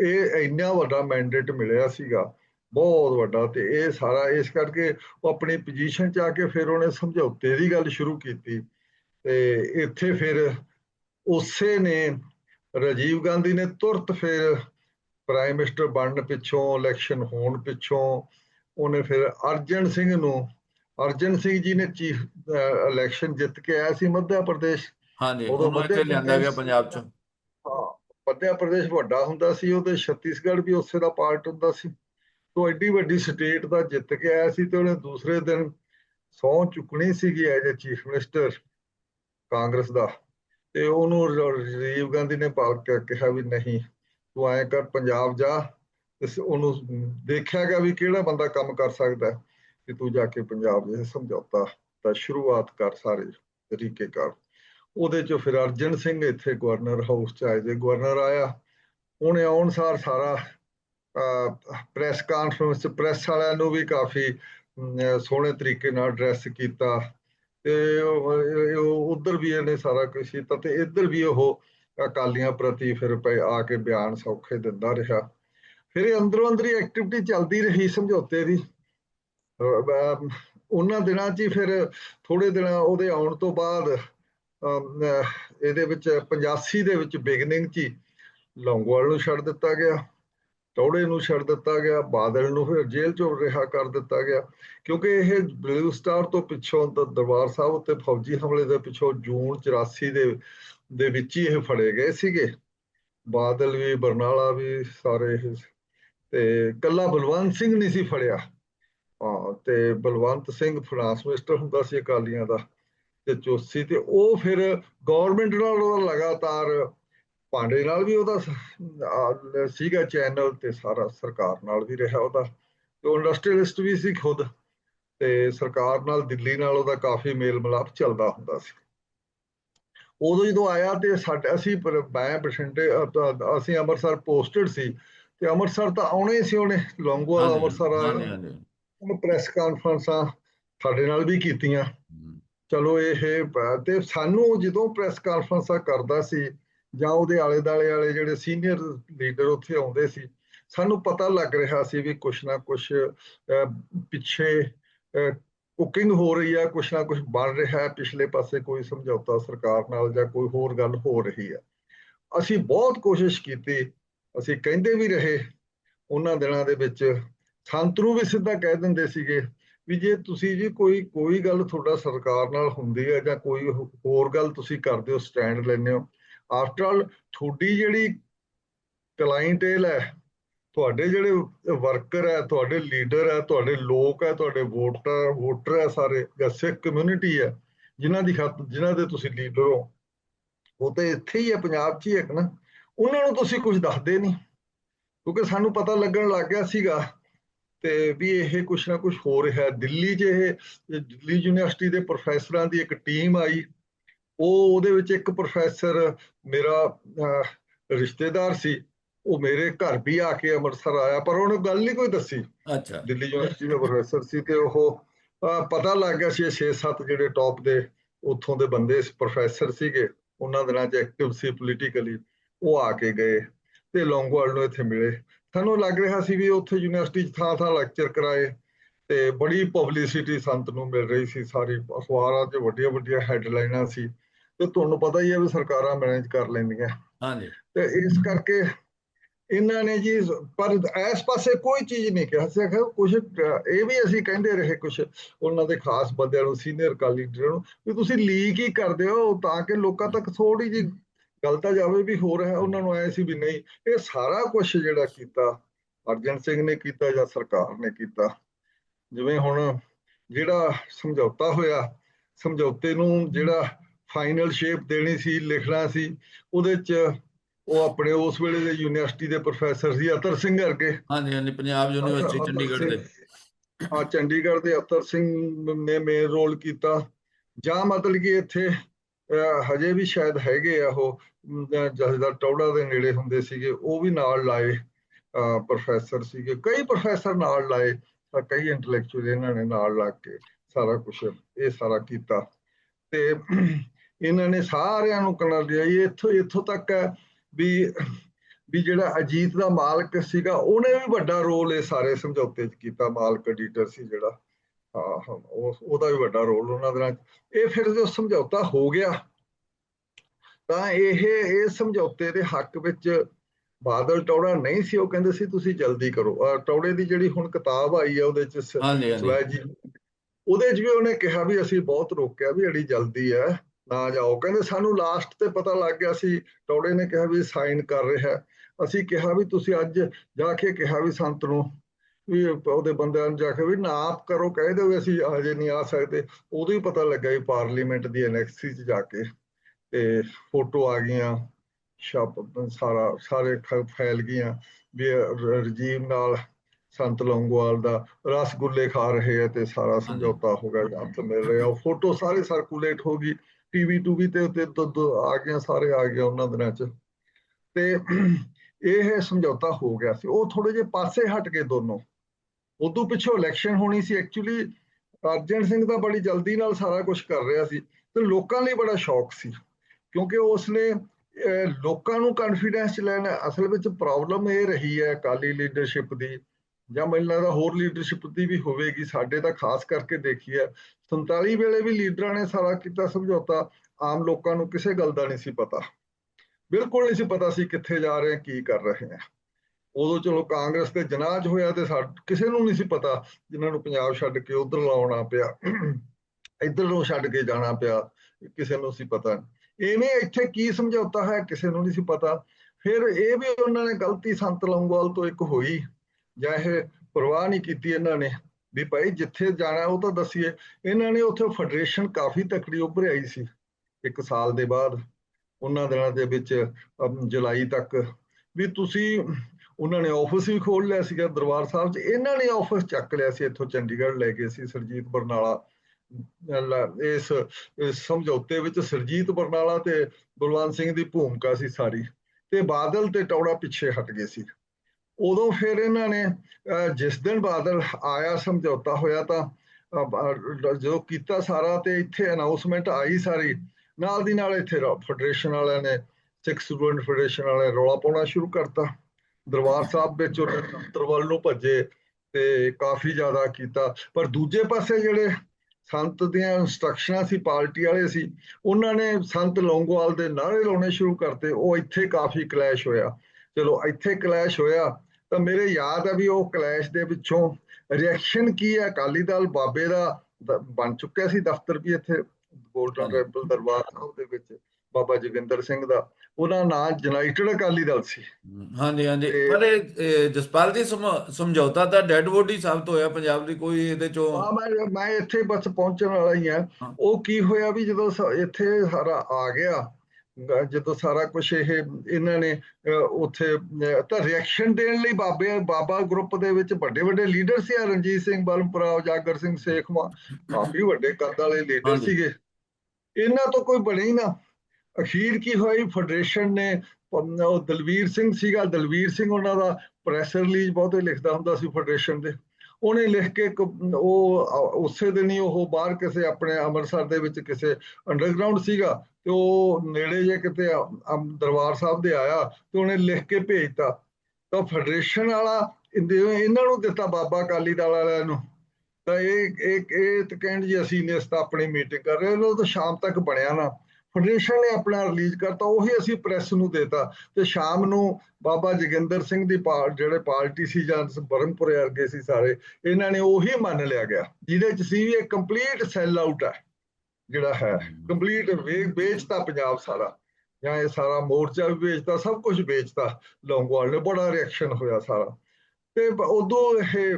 ਇਹ ਇੰਨਾ ਵੱਡਾ ਮੈਂਡੇਟ ਮਿਲਿਆ ਸੀਗਾ ਬਹੁਤ ਵੱਡਾ। ਤੇ ਇਹ ਸਾਰਾ ਇਸ ਕਰਕੇ ਉਹ ਆਪਣੀ ਪੋਜੀਸ਼ਨ ਚ ਆ ਕੇ ਫਿਰ ਉਹਨੇ ਸਮਝੌਤੇ ਦੀ ਗੱਲ ਸ਼ੁਰੂ ਕੀਤੀ। ਤੇ ਇੱਥੇ ਫਿਰ ਉਸੇ ਨੇ ਰਾਜੀਵ ਗਾਂਧੀ ਨੇ ਤੁਰਤ ਫਿਰ ਪ੍ਰਾਈਮ ਮਿਨਿਸਟਰ ਬਣਨ ਪਿੱਛੋਂ ਇਲੈਕਸ਼ਨ ਹੋਣ ਪਿੱਛੋਂ ਉਹਨੇ ਫਿਰ ਅਰਜਨ ਸਿੰਘ ਨੂੰ ਅਰਜਨ ਸਿੰਘ ਜੀ ਨੇ ਚੀਫ ਇਲੈਕਸ਼ਨ ਜਿੱਤ ਕੇ ਆਇਆ ਸੀ ਮੱਧ ਪ੍ਰਦੇਸ਼। ਹਾਂਜੀ ਉਦੋਂ ਉਹਨੂੰ ਇੱਥੇ ਲਿਆਂਦਾ ਗਿਆ ਪੰਜਾਬ ਚ। ਹਾਂ ਮੱਧ ਪ੍ਰਦੇਸ਼ ਵੱਡਾ ਹੁੰਦਾ ਸੀ ਉਹਦੇ ਛੱਤੀਸਗੜ੍ਹ ਵੀ ਉਸੇ ਦਾ ਪਾਰਟ ਹੁੰਦਾ ਸੀ। ਤੋਂ ਐਡੀ ਵੱਡੀ ਸਟੇਟ ਦਾ ਜਿੱਤ ਕੇ ਆਇਆ ਸੀ ਤੇ ਉਹਨੇ ਦੂਸਰੇ ਦਿਨ ਸਹੁੰ ਚੁੱਕਣੀ ਸੀਗੀ as a chief minister Congress ਦਾ। ਤੇ ਉਹਨੂੰ ਰਾਜੀਵ ਗਾਂਧੀ ਨੇ ਪਾਲ ਕੇ ਕਿਹਾ ਵੀ ਨਹੀਂ ਤੂੰ ਐਂ ਕਰ ਪੰਜਾਬ ਜਾ। ਉਹਨੂੰ ਦੇਖਿਆ ਗਿਆ ਵੀ ਕਿਹੜਾ ਬੰਦਾ ਕੰਮ ਕਰ ਸਕਦਾ ਕਿ ਤੂੰ ਜਾ ਕੇ ਪੰਜਾਬ ਦੇ ਸਮਝੌਤਾ ਦਾ ਸ਼ੁਰੂਆਤ ਕਰ ਸਾਰੇ ਤਰੀਕੇ ਕਰ। ਉਹਦੇ ਚ ਫਿਰ ਅਰਜਨ ਸਿੰਘ ਇੱਥੇ ਗਵਰਨਰ ਹਾਊਸ ਚ ਆਏ ਜੇ ਗਵਰਨਰ ਆਇਆ ਉਹਨੇ ਆਉਣ ਸਾਰ ਸਾਰਾ ਪ੍ਰੈਸ ਕਾਨਫਰੰਸ ਪ੍ਰੈਸ ਵਾਲਿਆਂ ਨੂੰ ਵੀ ਕਾਫੀ ਅਮ, ਸੋਹਣੇ ਤਰੀਕੇ ਨਾਲ ਐਡਰੈਸ ਕੀਤਾ। ਤੇ ਉਧਰ ਵੀ ਇਹਨੇ ਸਾਰਾ ਕੁਝ ਕੀਤਾ ਤੇ ਇੱਧਰ ਵੀ ਉਹ ਅਕਾਲੀਆਂ ਪ੍ਰਤੀ ਫਿਰ ਆ ਕੇ ਬਿਆਨ ਸੌਖੇ ਦਿੰਦਾ ਰਿਹਾ। ਫਿਰ ਇਹ ਅੰਦਰੋਂ ਅੰਦਰੀ ਐਕਟੀਵਿਟੀ ਚੱਲਦੀ ਰਹੀ ਸਮਝੌਤੇ ਦੀ। ਉਹਨਾਂ ਦਿਨਾਂ 'ਚ ਹੀ ਫਿਰ ਥੋੜੇ ਦਿਨ ਉਹਦੇ ਆਉਣ ਤੋਂ ਬਾਅਦ ਅਹ, ਇਹਦੇ ਵਿੱਚ 85 ਦੇ ਵਿੱਚ ਬਿਗਨਿੰਗ 'ਚ ਹੀ ਲੌਂਗੋਵਾਲ ਨੂੰ ਛੱਡ ਦਿੱਤਾ ਗਿਆ। ਟੌੜੇ ਨੂੰ ਛੱਡ ਦਿੱਤਾ ਗਿਆ, ਬਾਦਲ ਨੂੰ ਫਿਰ ਜੇਲ੍ਹ 'ਚੋਂ ਰਿਹਾ ਕਰ ਦਿੱਤਾ ਗਿਆ। ਕਿਉਂਕਿ ਇਹ ਬਲੂ ਸਟਾਰ ਤੋਂ ਪਿੱਛੋਂ ਦਰਬਾਰ ਸਾਹਿਬ ਉੱਤੇ ਫੌਜੀ ਹਮਲੇ ਦੇ ਪਿੱਛੋਂ ਜੂਨ 84 ਦੇ ਦੇ ਵਿੱਚ ਹੀ ਇਹ ਫੜੇ ਗਏ ਸੀਗੇ। ਬਾਦਲ ਵੀ, ਬਰਨਾਲਾ ਵੀ, ਸਾਰੇ ਇਹ ਤੇ ਕੱਲਾ ਬਲਵੰਤ ਸਿੰਘ ਨਹੀਂ ਸੀ ਫੜਿਆ। ਹਾਂ, ਤੇ ਬਲਵੰਤ ਸਿੰਘ ਫਾਈਨਾਂਸ ਮਿਨਿਸਟਰ ਹੁੰਦਾ ਸੀ ਅਕਾਲੀਆਂ ਦਾ, ਤੇ ਚੋਸੀ ਤੇ ਉਹ ਫਿਰ ਗਵਰਨਮੈਂਟ ਨਾਲ ਉਹਦਾ ਲਗਾਤਾਰ ਪਾਂਡੇ ਨਾਲ ਵੀ ਉਹਦਾ ਸੀਗਾ ਚੈਨਲ ਤੇ ਸਾਰਾ ਸਰਕਾਰ ਨਾਲ ਵੀ ਰਿਹਾ ਉਹਦਾ। ਤੇ ਇੰਡਸਟਰੀਅਲਿਸਟ ਵੀ ਸੀ ਖੁਦ ਤੇ ਸਰਕਾਰ ਨਾਲ ਦਿੱਲੀ ਨਾਲ ਉਹਦਾ ਕਾਫੀ ਮੇਲ ਮਿਲਾਪ ਚੱਲਦਾ ਹੁੰਦਾ ਸੀ। ਉਦੋਂ ਜਦੋਂ ਆਇਆ ਤੇ ਸਾਡੇ ਅਸੀਂ ਮੈਂ ਅ, ਅਸੀਂ ਅੰਮ੍ਰਿਤਸਰ ਪੋਸਟਡ ਸੀ ਤੇ ਅੰਮ੍ਰਿਤਸਰ ਤਾਂ ਆਉਣਾ ਹੀ ਸੀ ਉਹਨੇ ਲੌਂਗੋਵਾਲ ਅੰਮ੍ਰਿਤਸਰ ਉਹਨੇ ਪ੍ਰੈਸ ਕਾਨਫਰੰਸਾਂ ਸਾਡੇ ਨਾਲ ਵੀ ਕੀਤੀਆਂ। ਚਲੋ ਇਹ ਤੇ ਸਾਨੂੰ ਜਦੋਂ ਪ੍ਰੈਸ ਕਾਨਫਰੰਸਾਂ ਕਰਦਾ ਸੀ ਜਾਂ ਉਹਦੇ ਆਲੇ ਦਾਲੇ ਵਾਲੇ ਜਿਹੜੇ ਸੀਨੀਅਰ ਲੀਡਰ ਉੱਥੇ ਆਉਂਦੇ ਸੀ ਸਾਨੂੰ ਪਤਾ ਲੱਗ ਰਿਹਾ ਸੀ ਵੀ ਕੁਛ ਨਾ ਕੁਛ ਅਹ, ਪਿੱਛੇ ਕੁਕਿੰਗ ਹੋ ਰਹੀ ਹੈ ਕੁਛ ਨਾ ਕੁਛ ਬਣ ਰਿਹਾ ਹੈ ਪਿਛਲੇ ਪਾਸੇ ਕੋਈ ਸਮਝੌਤਾ ਸਰਕਾਰ ਨਾਲ ਜਾਂ ਕੋਈ ਹੋਰ ਗੱਲ ਹੋ ਰਹੀ ਹੈ ਅਸੀਂ ਬਹੁਤ ਕੋਸ਼ਿਸ਼ ਕੀਤੀ ਅਸੀਂ ਕਹਿੰਦੇ ਵੀ ਰਹੇ ਉਹਨਾਂ ਦਿਨਾਂ ਦੇ ਵਿੱਚ ਸੰਤਰੂ ਵੀ ਸਿੱਧਾ ਕਹਿ ਦਿੰਦੇ ਸੀਗੇ ਵੀ ਜੇ ਤੁਸੀਂ ਜੀ ਕੋਈ ਕੋਈ ਗੱਲ ਤੁਹਾਡਾ ਸਰਕਾਰ ਨਾਲ ਹੁੰਦੀ ਹੈ ਜਾਂ ਕੋਈ ਹੋਰ ਗੱਲ ਤੁਸੀਂ ਕਰਦੇ ਹੋ ਸਟੈਂਡ ਲੈਂਦੇ ਹੋ ਆਫਟਰ ਆਲ ਤੁਹਾਡੀ ਜਿਹੜੀ ਕਲਾਇੰਟੇਲ ਹੈ, ਤੁਹਾਡੇ ਜਿਹੜੇ ਵਰਕਰ ਹੈ, ਤੁਹਾਡੇ ਲੀਡਰ ਹੈ, ਤੁਹਾਡੇ ਲੋਕ ਹੈ, ਤੁਹਾਡੇ ਵੋਟਰ ਵੋਟਰ ਹੈ ਸਾਰੇ, ਜਾਂ ਸਿੱਖ ਕਮਿਊਨਿਟੀ ਹੈ, ਜਿਨ੍ਹਾਂ ਦੀ ਖਾਤ, ਜਿਨ੍ਹਾਂ ਦੇ ਤੁਸੀਂ ਲੀਡਰ ਹੋ, ਉਹ ਤਾਂ ਇੱਥੇ ਹੀ ਹੈ, ਪੰਜਾਬ 'ਚ ਹੀ ਹੈ ਨਾ, ਉਹਨਾਂ ਨੂੰ ਤੁਸੀਂ ਕੁਝ ਦੱਸਦੇ ਨਹੀਂ। ਕਿਉਂਕਿ ਸਾਨੂੰ ਪਤਾ ਲੱਗਣ ਲੱਗ ਗਿਆ ਸੀਗਾ ਤੇ ਵੀ ਇਹ ਕੁਛ ਨਾ ਕੁਛ ਹੋ। ਰਿਹਾ ਦਿੱਲੀ 'ਚ ਇਹ, ਦਿੱਲੀ ਯੂਨੀਵਰਸਿਟੀ ਦੇ ਪ੍ਰੋਫੈਸਰਾਂ ਦੀ ਇੱਕ ਟੀਮ ਆਈ। ਉਹ ਉਹਦੇ ਵਿੱਚ ਇੱਕ ਪ੍ਰੋਫੈਸਰ ਮੇਰਾ ਰਿਸ਼ਤੇਦਾਰ ਸੀ ਉਹ ਮੇਰੇ ਘਰ ਵੀ ਆ ਕੇ ਅੰਮ੍ਰਿਤਸਰ ਆਇਆ ਪਰ ਉਹਨੇ ਗੱਲ ਨਹੀਂ ਕੋਈ ਦੱਸੀ। ਅੱਛਾ। ਦਿੱਲੀ ਯੂਨੀਵਰਸਿਟੀ ਦਾ ਪ੍ਰੋਫੈਸਰ ਸੀ ਤੇ ਉਹ ਪਤਾ ਲੱਗ ਗਿਆ ਸੀ 6-7 ਜਿਹੜੇ ਟੌਪ ਦੇ ਉੱਥੋਂ ਦੇ ਬੰਦੇ ਪ੍ਰੋਫੈਸਰ ਸੀਗੇ ਉਹਨਾਂ ਦਿਨਾਂ 'ਚ ਐਕਟਿਵ ਸੀ ਪੋਲੀਟੀਕਲੀ ਉਹ ਆ ਕੇ ਗਏ ਤੇ ਲੌਂਗੋਵਾਲ ਨੂੰ ਇੱਥੇ ਮਿਲੇ। ਸਾਨੂੰ ਲੱਗ ਰਿਹਾ ਸੀ ਵੀ ਉੱਥੇ ਯੂਨੀਵਰਸਿਟੀ 'ਚ ਥਾਂ ਥਾਂ ਲੈਕਚਰ ਕਰਾਏ ਤੇ ਬੜੀ ਪਬਲਿਸਿਟੀ ਸੰਤ ਨੂੰ ਮਿਲ ਰਹੀ ਸੀ ਸਾਰੀ ਅਖਬਾਰਾਂ 'ਚ ਵੱਡੀਆਂ ਵੱਡੀਆਂ ਹੈਡਲਾਈਨਾਂ ਸੀ। ਤੇ ਤੁਹਾਨੂੰ ਪਤਾ ਹੀ ਹੈ ਵੀ ਸਰਕਾਰਾਂ ਮੈਨੇਜ ਕਰ ਲੈਂਦੀਆਂ। ਹਾਂਜੀ। ਤੇ ਇਸ ਕਰਕੇ ਇਹਨਾਂ ਨੇ ਜੀ ਪਰ ਇਸ ਪਾਸੇ ਕੋਈ ਚੀਜ਼ ਨਹੀਂ ਕਿਹਾ ਸੀ। ਕਿ ਕੁਝ ਇਹ ਵੀ ਅਸੀਂ ਕਹਿੰਦੇ ਰਹੇ ਕੁਝ ਉਹਨਾਂ ਦੇ ਖਾਸ ਬੰਦਿਆਂ ਨੂੰ ਸੀਨੀਅਰ ਅਕਾਲੀ ਲੀਡਰਾਂ ਨੂੰ ਵੀ ਤੁਸੀਂ ਲੀਕ ਹੀ ਕਰਦੇ ਹੋ ਤਾਂ ਕਿ ਲੋਕਾਂ ਤੱਕ ਥੋੜੀ ਜੀ ਗੱਲ ਤਾਂ ਜਾਵੇ ਵੀ ਹੋ ਰਿਹਾ ਉਹਨਾਂ ਨੂੰ ਐ ਸੀ ਵੀ ਨਹੀਂ। ਇਹ ਸਾਰਾ ਕੁਝ ਜਿਹੜਾ ਕੀਤਾ ਅਰਜਨ ਸਿੰਘ ਨੇ ਕੀਤਾ ਜਾਂ ਸਰਕਾਰ ਨੇ ਕੀਤਾ ਜਿਵੇਂ ਹੁਣ ਜਿਹੜਾ ਸਮਝੌਤਾ ਹੋਇਆ ਸਮਝੌਤੇ ਨੂੰ ਜਿਹੜਾ ਫਾਈਨਲ ਸ਼ੇਪ ਦੇਣੀ ਸੀ ਲਿਖਣਾ ਸੀ ਉਹਦੇ ਚ ਉਹ ਆਪਣੇ ਉਸ ਵੇਲੇ ਦੇ ਯੂਨੀਵਰਸਿਟੀ ਦੇ ਪ੍ਰੋਫੈਸਰ ਸੀ ਅਤਰ ਸਿੰਘ ਵਰਗੇ। ਹਾਂਜੀ ਹਾਂਜੀ ਪੰਜਾਬ ਯੂਨੀਵਰਸਿਟੀ ਚੰਡੀਗੜ੍ਹ ਦੇ। ਹਾਂ ਚੰਡੀਗੜ੍ਹ ਦੇ ਅਤਰ ਸਿੰਘ ਨੇ ਮੇਨ ਰੋਲ ਕੀਤਾ। ਜਾਂ ਮਤਲਬ ਕਿ ਇੱਥੇ ਹਜੇ ਵੀ ਸ਼ਾਇਦ ਹੈਗੇ ਆ ਉਹ ਅਮ, ਜਥੇਦਾਰ ਟੌੜਾ ਦੇ ਨੇੜੇ ਹੁੰਦੇ ਸੀਗੇ ਉਹ ਵੀ ਨਾਲ ਲਾਏ ਪ੍ਰੋਫੈਸਰ ਸੀਗੇ। ਕਈ ਪ੍ਰੋਫੈਸਰ ਨਾਲ ਲਾਏ ਕਈ ਇੰਟੈਲੈਕਚੁਅਲ ਇਹਨਾਂ ਨੇ ਨਾਲ ਲਾ ਕੇ ਸਾਰਾ ਕੁਝ ਇਹ ਸਾਰਾ ਕੀਤਾ। ਤੇ ਇਹਨਾਂ ਨੇ ਸਾਰਿਆਂ ਨੂੰ ਕਨਰ ਲਿਆ ਇੱਥੋਂ ਇੱਥੋਂ ਤੱਕ ਹੈ ਵੀ ਵੀ ਜਿਹੜਾ ਅਜੀਤ ਦਾ ਮਾਲਕ ਸੀਗਾ ਉਹਨੇ ਵੀ ਵੱਡਾ ਰੋਲ ਇਹ ਸਾਰੇ ਸਮਝੌਤੇ 'ਚ ਕੀਤਾ ਮਾਲਕ ਐਡੀਟਰ ਸੀ ਜਿਹੜਾ। ਹਾਂ ਹਾਂ, ਉਹ ਉਹਦਾ ਵੀ ਵੱਡਾ ਰੋਲ ਉਹਨਾਂ ਦੇ ਨਾਲ। ਇਹ ਫਿਰ ਜੋ ਸਮਝੌਤਾ ਹੋ ਗਿਆ ਤਾਂ ਇਹ ਇਹ ਸਮਝੌਤੇ ਦੇ ਹੱਕ ਵਿੱਚ ਬਾਦਲ ਟੌੜਾ ਨਹੀਂ ਸੀ। ਉਹ ਕਹਿੰਦੇ ਸੀ ਤੁਸੀਂ ਜਲਦੀ ਕਰੋ। ਟੌੜੇ ਦੀ ਜਿਹੜੀ ਹੁਣ ਕਿਤਾਬ ਆਈ ਹੈ ਉਹਦੇ 'ਚ ਸਵੈ ਜੀ ਉਹਦੇ 'ਚ ਵੀ ਉਹਨੇ ਕਿਹਾ ਵੀ ਅਸੀਂ ਬਹੁਤ ਰੋਕਿਆ ਵੀ ਅੜੀ ਜਲਦੀ ਹੈ। ਨਾ ਜਾਓ। ਕਹਿੰਦੇ ਸਾਨੂੰ ਲਾਸਟ ਤੇ ਪਤਾ ਲੱਗ ਗਿਆ ਸੀ ਟੌੜੇ ਨੇ ਕਿਹਾ ਵੀ ਸਾਈਨ ਕਰ ਰਿਹਾ। ਅਸੀਂ ਕਿਹਾ ਵੀ ਤੁਸੀਂ ਅੱਜ ਜਾ ਕੇ ਕਿਹਾ ਵੀ ਸੰਤ ਨੂੰ ਵੀ ਉਹਦੇ ਬੰਦਿਆਂ ਨੂੰ ਜਾ ਕੇ ਵੀ ਨਾ ਆਪ ਕਰੋ ਕਹਿ ਦਿਓ ਅਸੀਂ ਹਜੇ ਨਹੀਂ ਆ ਸਕਦੇ। ਉਦੋਂ ਹੀ ਪਤਾ ਲੱਗਾ ਵੀ ਪਾਰਲੀਮੈਂਟ ਦੀ ਐਨੈਕਸੀ 'ਚ ਜਾ ਕੇ ਤੇ ਫੋਟੋ ਆ ਗਈਆਂ ਛਪ ਸਾਰਾ ਸਾਰੇ ਫੈਲ ਗਈਆਂ ਵੀ ਇਹ ਰ- ਰਜੀਮ ਨਾਲ ਸੰਤ ਲੌਂਗੋਵਾਲ ਦਾ ਰਸਗੁੱਲੇ ਖਾ ਰਹੇ ਆ ਤੇ ਸਾਰਾ ਸਮਝੌਤਾ ਹੋ ਗਿਆ ਅੰਤ ਮਿਲ ਰਿਹਾ। ਫੋਟੋ ਸਾਰੇ ਸਰਕੂਲੇਟ ਹੋ ਗਈ। ਟੀਵੀ ਟੂਵੀ ਤੇ ਉੱਤੇ ਆ ਗਈਆਂ ਸਾਰੇ ਆ ਗਏ ਉਹਨਾਂ ਦਿਨਾਂ 'ਚ। ਤੇ ਇਹ ਸਮਝੌਤਾ ਹੋ ਗਿਆ ਸੀ। ਉਹ ਥੋੜੇ ਜਿਹੇ ਪਾਸੇ ਹਟ ਗਏ ਦੋਨੋਂ। ਉਦੋਂ ਪਿੱਛੋਂ ਇਲੈਕਸ਼ਨ ਹੋਣੀ ਸੀ। ਐਕਚੁਅਲੀ ਅਰਜਨ ਸਿੰਘ ਤਾਂ ਬੜੀ ਜਲਦੀ ਨਾਲ ਸਾਰਾ ਕੁਝ ਕਰ ਰਿਹਾ ਸੀ ਤੇ ਲੋਕਾਂ ਲਈ ਬੜਾ ਸ਼ੌਕ ਸੀ। ਕਿਉਂਕਿ ਉਸਨੇ ਅਹ, ਲੋਕਾਂ ਨੂੰ ਕੌਨਫੀਡੈਂਸ ਚ ਲੈਣਾ ਅਸਲ ਵਿੱਚ ਪ੍ਰੋਬਲਮ ਇਹ ਰਹੀ ਹੈ ਅਕਾਲੀ ਲੀਡਰਸ਼ਿਪ ਦੀ ਜਾਂ ਮੈਨੂੰ ਲੱਗਦਾ ਹੋਰ ਲੀਡਰਸ਼ਿਪ ਦੀ ਵੀ ਹੋਵੇਗੀ, ਸਾਡੇ ਤਾਂ ਖਾਸ ਕਰਕੇ ਦੇਖੀ ਹੈ 47 ਵੇਲੇ ਵੀ ਲੀਡਰਾਂ ਨੇ ਸਾਰਾ ਕੀਤਾ ਸਮਝੌਤਾ, ਆਮ ਲੋਕਾਂ ਨੂੰ ਕਿਸੇ ਗੱਲ ਦਾ ਨਹੀਂ ਸੀ ਪਤਾ। ਬਿਲਕੁਲ ਨਹੀਂ ਸੀ ਪਤਾ ਸੀ ਕਿੱਥੇ ਜਾ ਰਹੇ ਹਾਂ ਕੀ ਕਰ ਰਹੇ ਹਾਂ ਉਦੋਂ ਚਲੋ ਕਾਂਗਰਸ ਤੇ ਜਨਾਜ ਹੋਇਆ ਤੇ ਸਾ- ਕਿਸੇ ਨੂੰ ਨਹੀਂ ਸੀ ਪਤਾ, ਜਿਨ੍ਹਾਂ ਨੂੰ ਪੰਜਾਬ ਛੱਡ ਕੇ ਉਧਰ ਲਾਉਣਾ ਪਿਆ, ਇੱਧਰ ਨੂੰ ਛੱਡ ਕੇ ਜਾਣਾ ਪਿਆ, ਕਿਸੇ ਨੂੰ ਸੀ ਪਤਾ। ਐਵੇਂ ਇੱਥੇ ਕੀ ਸਮਝੌਤਾ ਹੈ, ਕਿਸੇ ਨੂੰ ਨਹੀਂ ਸੀ ਪਤਾ। ਫਿਰ ਇਹ ਵੀ ਉਹਨਾਂ ਨੇ ਗਲਤੀ ਸੰਤ ਲੌਂਗੋਵਾਲ ਤੋਂ ਇੱਕ ਹੋਈ। ਜਾਂ ਇਹ ਪਰਵਾਹ ਨਹੀਂ ਕੀਤੀ ਇਹਨਾਂ ਨੇ ਵੀ ਭਾਈ ਜਿੱਥੇ ਜਾਣਾ ਉਹ ਤਾਂ ਦੱਸੀਏ, ਇਹਨਾਂ ਨੇ ਉੱਥੇ ਫੈਡਰੇਸ਼ਨ ਕਾਫੀ ਤਕੜੀ ਉੱਭਰ ਆਈ ਸੀ, ਇੱਕ ਸਾਲ ਦੇ ਬਾਅਦ, ਉਹਨਾਂ ਦਿਨਾਂ ਦੇ ਵਿੱਚ ਜੁਲਾਈ ਤੱਕ, ਵੀ ਤੁਸੀਂ, ਉਹਨਾਂ ਨੇ ਆਫਿਸ ਵੀ ਖੋਲ ਲਿਆ ਸੀਗਾ ਦਰਬਾਰ ਸਾਹਿਬ 'ਚ, ਇਹਨਾਂ ਨੇ ਆਫਿਸ ਚੱਕ ਲਿਆ ਸੀ ਇੱਥੋਂ ਚੰਡੀਗੜ੍ਹ ਲੈ ਗਏ ਸੀ ਸਰਜੀਤ ਬਰਨਾਲਾ ਇਸ ਇਸ ਸਮਝੌਤੇ ਵਿੱਚ ਸਰਜੀਤ ਬਰਨਾਲਾ ਤੇ ਬਲਵੰਤ ਸਿੰਘ ਦੀ ਭੂਮਿਕਾ ਸੀ ਸਾਰੀ, ਤੇ ਬਾਦਲ ਤੇ ਟੌੜਾ ਪਿੱਛੇ ਹਟ ਗਏ ਸੀ। ਉਦੋਂ ਫਿਰ ਇਹਨਾਂ ਨੇ ਜਿਸ ਦਿਨ ਬਾਦਲ ਆਇਆ, ਸਮਝੌਤਾ ਹੋਇਆ ਤਾਂ ਜਦੋਂ ਕੀਤਾ ਸਾਰਾ ਤੇ ਇੱਥੇ ਅਨਾਉਂਸਮੈਂਟ ਆਈ ਸਾਰੀ, ਨਾਲ ਦੀ ਨਾਲ ਇੱਥੇ ਫੈਡਰੇਸ਼ਨ ਵਾਲਿਆਂ ਨੇ, ਸਿੱਖ ਸਟੂਡੈਂਟ ਫੈਡਰੇਸ਼ਨ ਵਾਲੇ ਰੌਲਾ ਪਾਉਣਾ ਸ਼ੁਰੂ ਕਰਤਾ। ਦਰਬਾਰ ਸਾਹਿਬ ਵਿੱਚ ਉਹਨੇ ਵੱਲ ਨੂੰ ਭੱਜੇ ਤੇ ਕਾਫੀ ਜ਼ਿਆਦਾ ਕੀਤਾ। ਪਰ ਦੂਜੇ ਪਾਸੇ ਜਿਹੜੇ ਸੰਤ ਦੀਆਂ ਇੰਸਟਰਕਸ਼ਨਾਂ ਸੀ, ਪਾਰਟੀ ਵਾਲੇ ਸੀ, ਉਹਨਾਂ ਨੇ ਸੰਤ ਲੌਂਗੋਵਾਲ ਦੇ ਨਾਅਰੇ ਲਾਉਣੇ ਸ਼ੁਰੂ ਕਰਤੇ। ਉਹ ਇੱਥੇ ਕਾਫੀ ਕਲੈਸ਼ ਹੋਇਆ। ਚਲੋ, ਇੱਥੇ ਕਲੈਸ਼ ਹੋਇਆ ਤਾਂ ਮੇਰੇ ਯਾਦ ਹੈ ਵੀ ਉਹ ਕਲੈਸ਼ ਦੇ ਵਿੱਚੋਂ ਰਿਐਕਸ਼ਨ ਕੀ ਹੈ ਅਕਾਲੀ ਦਲ ਬਾਬੇ ਦਾ ਬਣ ਚੁੱਕਿਆ ਸੀ ਦਫ਼ਤਰ ਵੀ ਇੱਥੇ ਗੋਲਡਨ। ਟੈਂਪਲ ਦਰਬਾਰ ਸਾਹਿਬ ਦੇ ਵਿੱਚ ਬਾਬਾ ਜੋਗਿੰਦਰ ਸਿੰਘ ਦਾ। ਉਹਦਾ ਨਾਂ ਯੂਨਾਈਟਿਡ ਅਕਾਲੀ ਦਲ ਸੀ। ਹਾਂਜੀ ਹਾਂਜੀ। ਪਰ ਇਹ ਜਸਪਾਲ ਜੀ ਸਮ- ਸਮਝੌਤਾ ਤਾਂ ਡੈਡ ਬੋਡੀ ਸਾਬਤ ਹੋਇਆ ਪੰਜਾਬ ਦੀ ਕੋਈ ਇਹਦੇ ਚੋਂ? ਹਾਂ ਮੈਂ ਮੈਂ ਇੱਥੇ ਬਸ ਪਹੁੰਚਣ ਵਾਲਾ ਹੀ ਆ। ਉਹ ਕੀ ਹੋਇਆ ਵੀ ਜਦੋਂ ਇੱਥੇ ਸਾਰਾ ਆ ਗਿਆ ਜਦੋਂ ਸਾਰਾ ਕੁਝ ਇਹ ਇਹਨਾਂ ਨੇ ਉੱਥੇ ਤਾਂ ਰਿਐਕਸ਼ਨ ਦੇਣ ਲਈ ਬਾਬੇ ਬਾਬਾ ਗਰੁੱਪ ਦੇ ਵਿੱਚ ਵੱਡੇ ਵੱਡੇ ਲੀਡਰ ਸੀ ਰਣਜੀਤ ਸਿੰਘ ਬਲਮਪੁਰਾ ਉਜਾਗਰ ਸਿੰਘ ਸੇਖਵਾ ਕਾਫੀ ਵੱਡੇ ਕੱਦ ਵਾਲੇ ਲੀਡਰ। ਸੀਗੇ। ਇਹਨਾਂ ਤੋਂ ਕੋਈ ਬਣੇ ਹੀ ਨਾ। ਅਖੀਰ ਕੀ ਹੋਈ? ਫੈਡਰੇਸ਼ਨ ਨੇ ਉਹ ਦਲਵੀਰ ਸਿੰਘ ਸੀਗਾ। ਦਲਵੀਰ ਸਿੰਘ ਉਹਨਾਂ ਦਾ ਪ੍ਰੈਸ ਰਿਲੀਜ਼ ਬਹੁਤੇ ਲਿਖਦਾ ਹੁੰਦਾ ਸੀ ਫੈਡਰੇਸ਼ਨ ਦੇ। ਉਹਨੇ ਲਿਖ ਕੇ ਉਹ, ਉਸੇ ਦਿਨ ਹੀ ਉਹ ਬਾਹਰ ਕਿਸੇ ਆਪਣੇ ਅੰਮ੍ਰਿਤਸਰ ਦੇ ਵਿੱਚ ਕਿਸੇ ਅੰਡਰਗਰਾਉਂਡ ਸੀਗਾ ਤੇ ਉਹ ਨੇੜੇ ਜੇ ਕਿਤੇ ਦਰਬਾਰ ਸਾਹਿਬ ਦੇ ਆਇਆ ਤੇ ਉਹਨੇ ਲਿਖ ਕੇ ਭੇਜਤਾ। ਤਾਂ ਫੈਡਰੇਸ਼ਨ ਵਾਲਾ ਇਹਨਾਂ ਨੂੰ ਦਿੱਤਾ ਬਾਬਾ ਅਕਾਲੀ ਦਲ ਵਾਲਿਆਂ ਨੂੰ। ਤਾਂ ਇਹ ਇਹ ਇਹ ਤਾਂ ਕਹਿਣ ਜੀ ਅਸੀਂ ਨੇ ਇਸ ਆਪਣੀ ਮੀਟਿੰਗ ਕਰ ਰਹੇ ਉਹ ਤਾਂ ਸ਼ਾਮ ਤੱਕ ਬਣਿਆ ਨਾ। ਫੈਡਰੇਸ਼ਨ ਨੇ ਆਪਣਾ ਰਿਲੀਜ਼ ਕਰਤਾ, ਉਹੀ ਅਸੀਂ ਪ੍ਰੈਸ ਨੂੰ ਦੇਤਾ। ਤੇ ਸ਼ਾਮ ਨੂੰ ਬਾਬਾ ਜੋਗਿੰਦਰ ਸਿੰਘ ਦੀ ਪਾਰ ਜਿਹੜੇ ਪਾਰਟੀ ਸੀ ਜਾਂ ਬਰਮਪੁਰੇ ਵਰਗੇ ਸੀ ਸਾਰੇ, ਇਹਨਾਂ ਨੇ ਉਹੀ ਮੰਨ ਲਿਆ ਗਿਆ, ਜਿਹਦੇ ਚ ਸੀ ਵੀ ਇਹ ਕੰਪਲੀਟ ਸੈਲ ਆਊਟ ਹੈ, ਜਿਹੜਾ ਹੈ। ਕੰਪਲੀਟ ਵੇਚਤਾ ਪੰਜਾਬ ਸਾਰਾ। ਜਾਂ ਇਹ ਸਾਰਾ ਮੋਰਚਾ ਵੀ ਵੇਚਤਾ, ਸਭ ਕੁਝ ਵੇਚਤਾ। ਲੌਂਗੋਵਾਲ ਨੇ ਬੜਾ ਰਿਐਕਸ਼ਨ ਹੋਇਆ ਸਾਰਾ। ਤੇ ਉਦੋਂ ਇਹ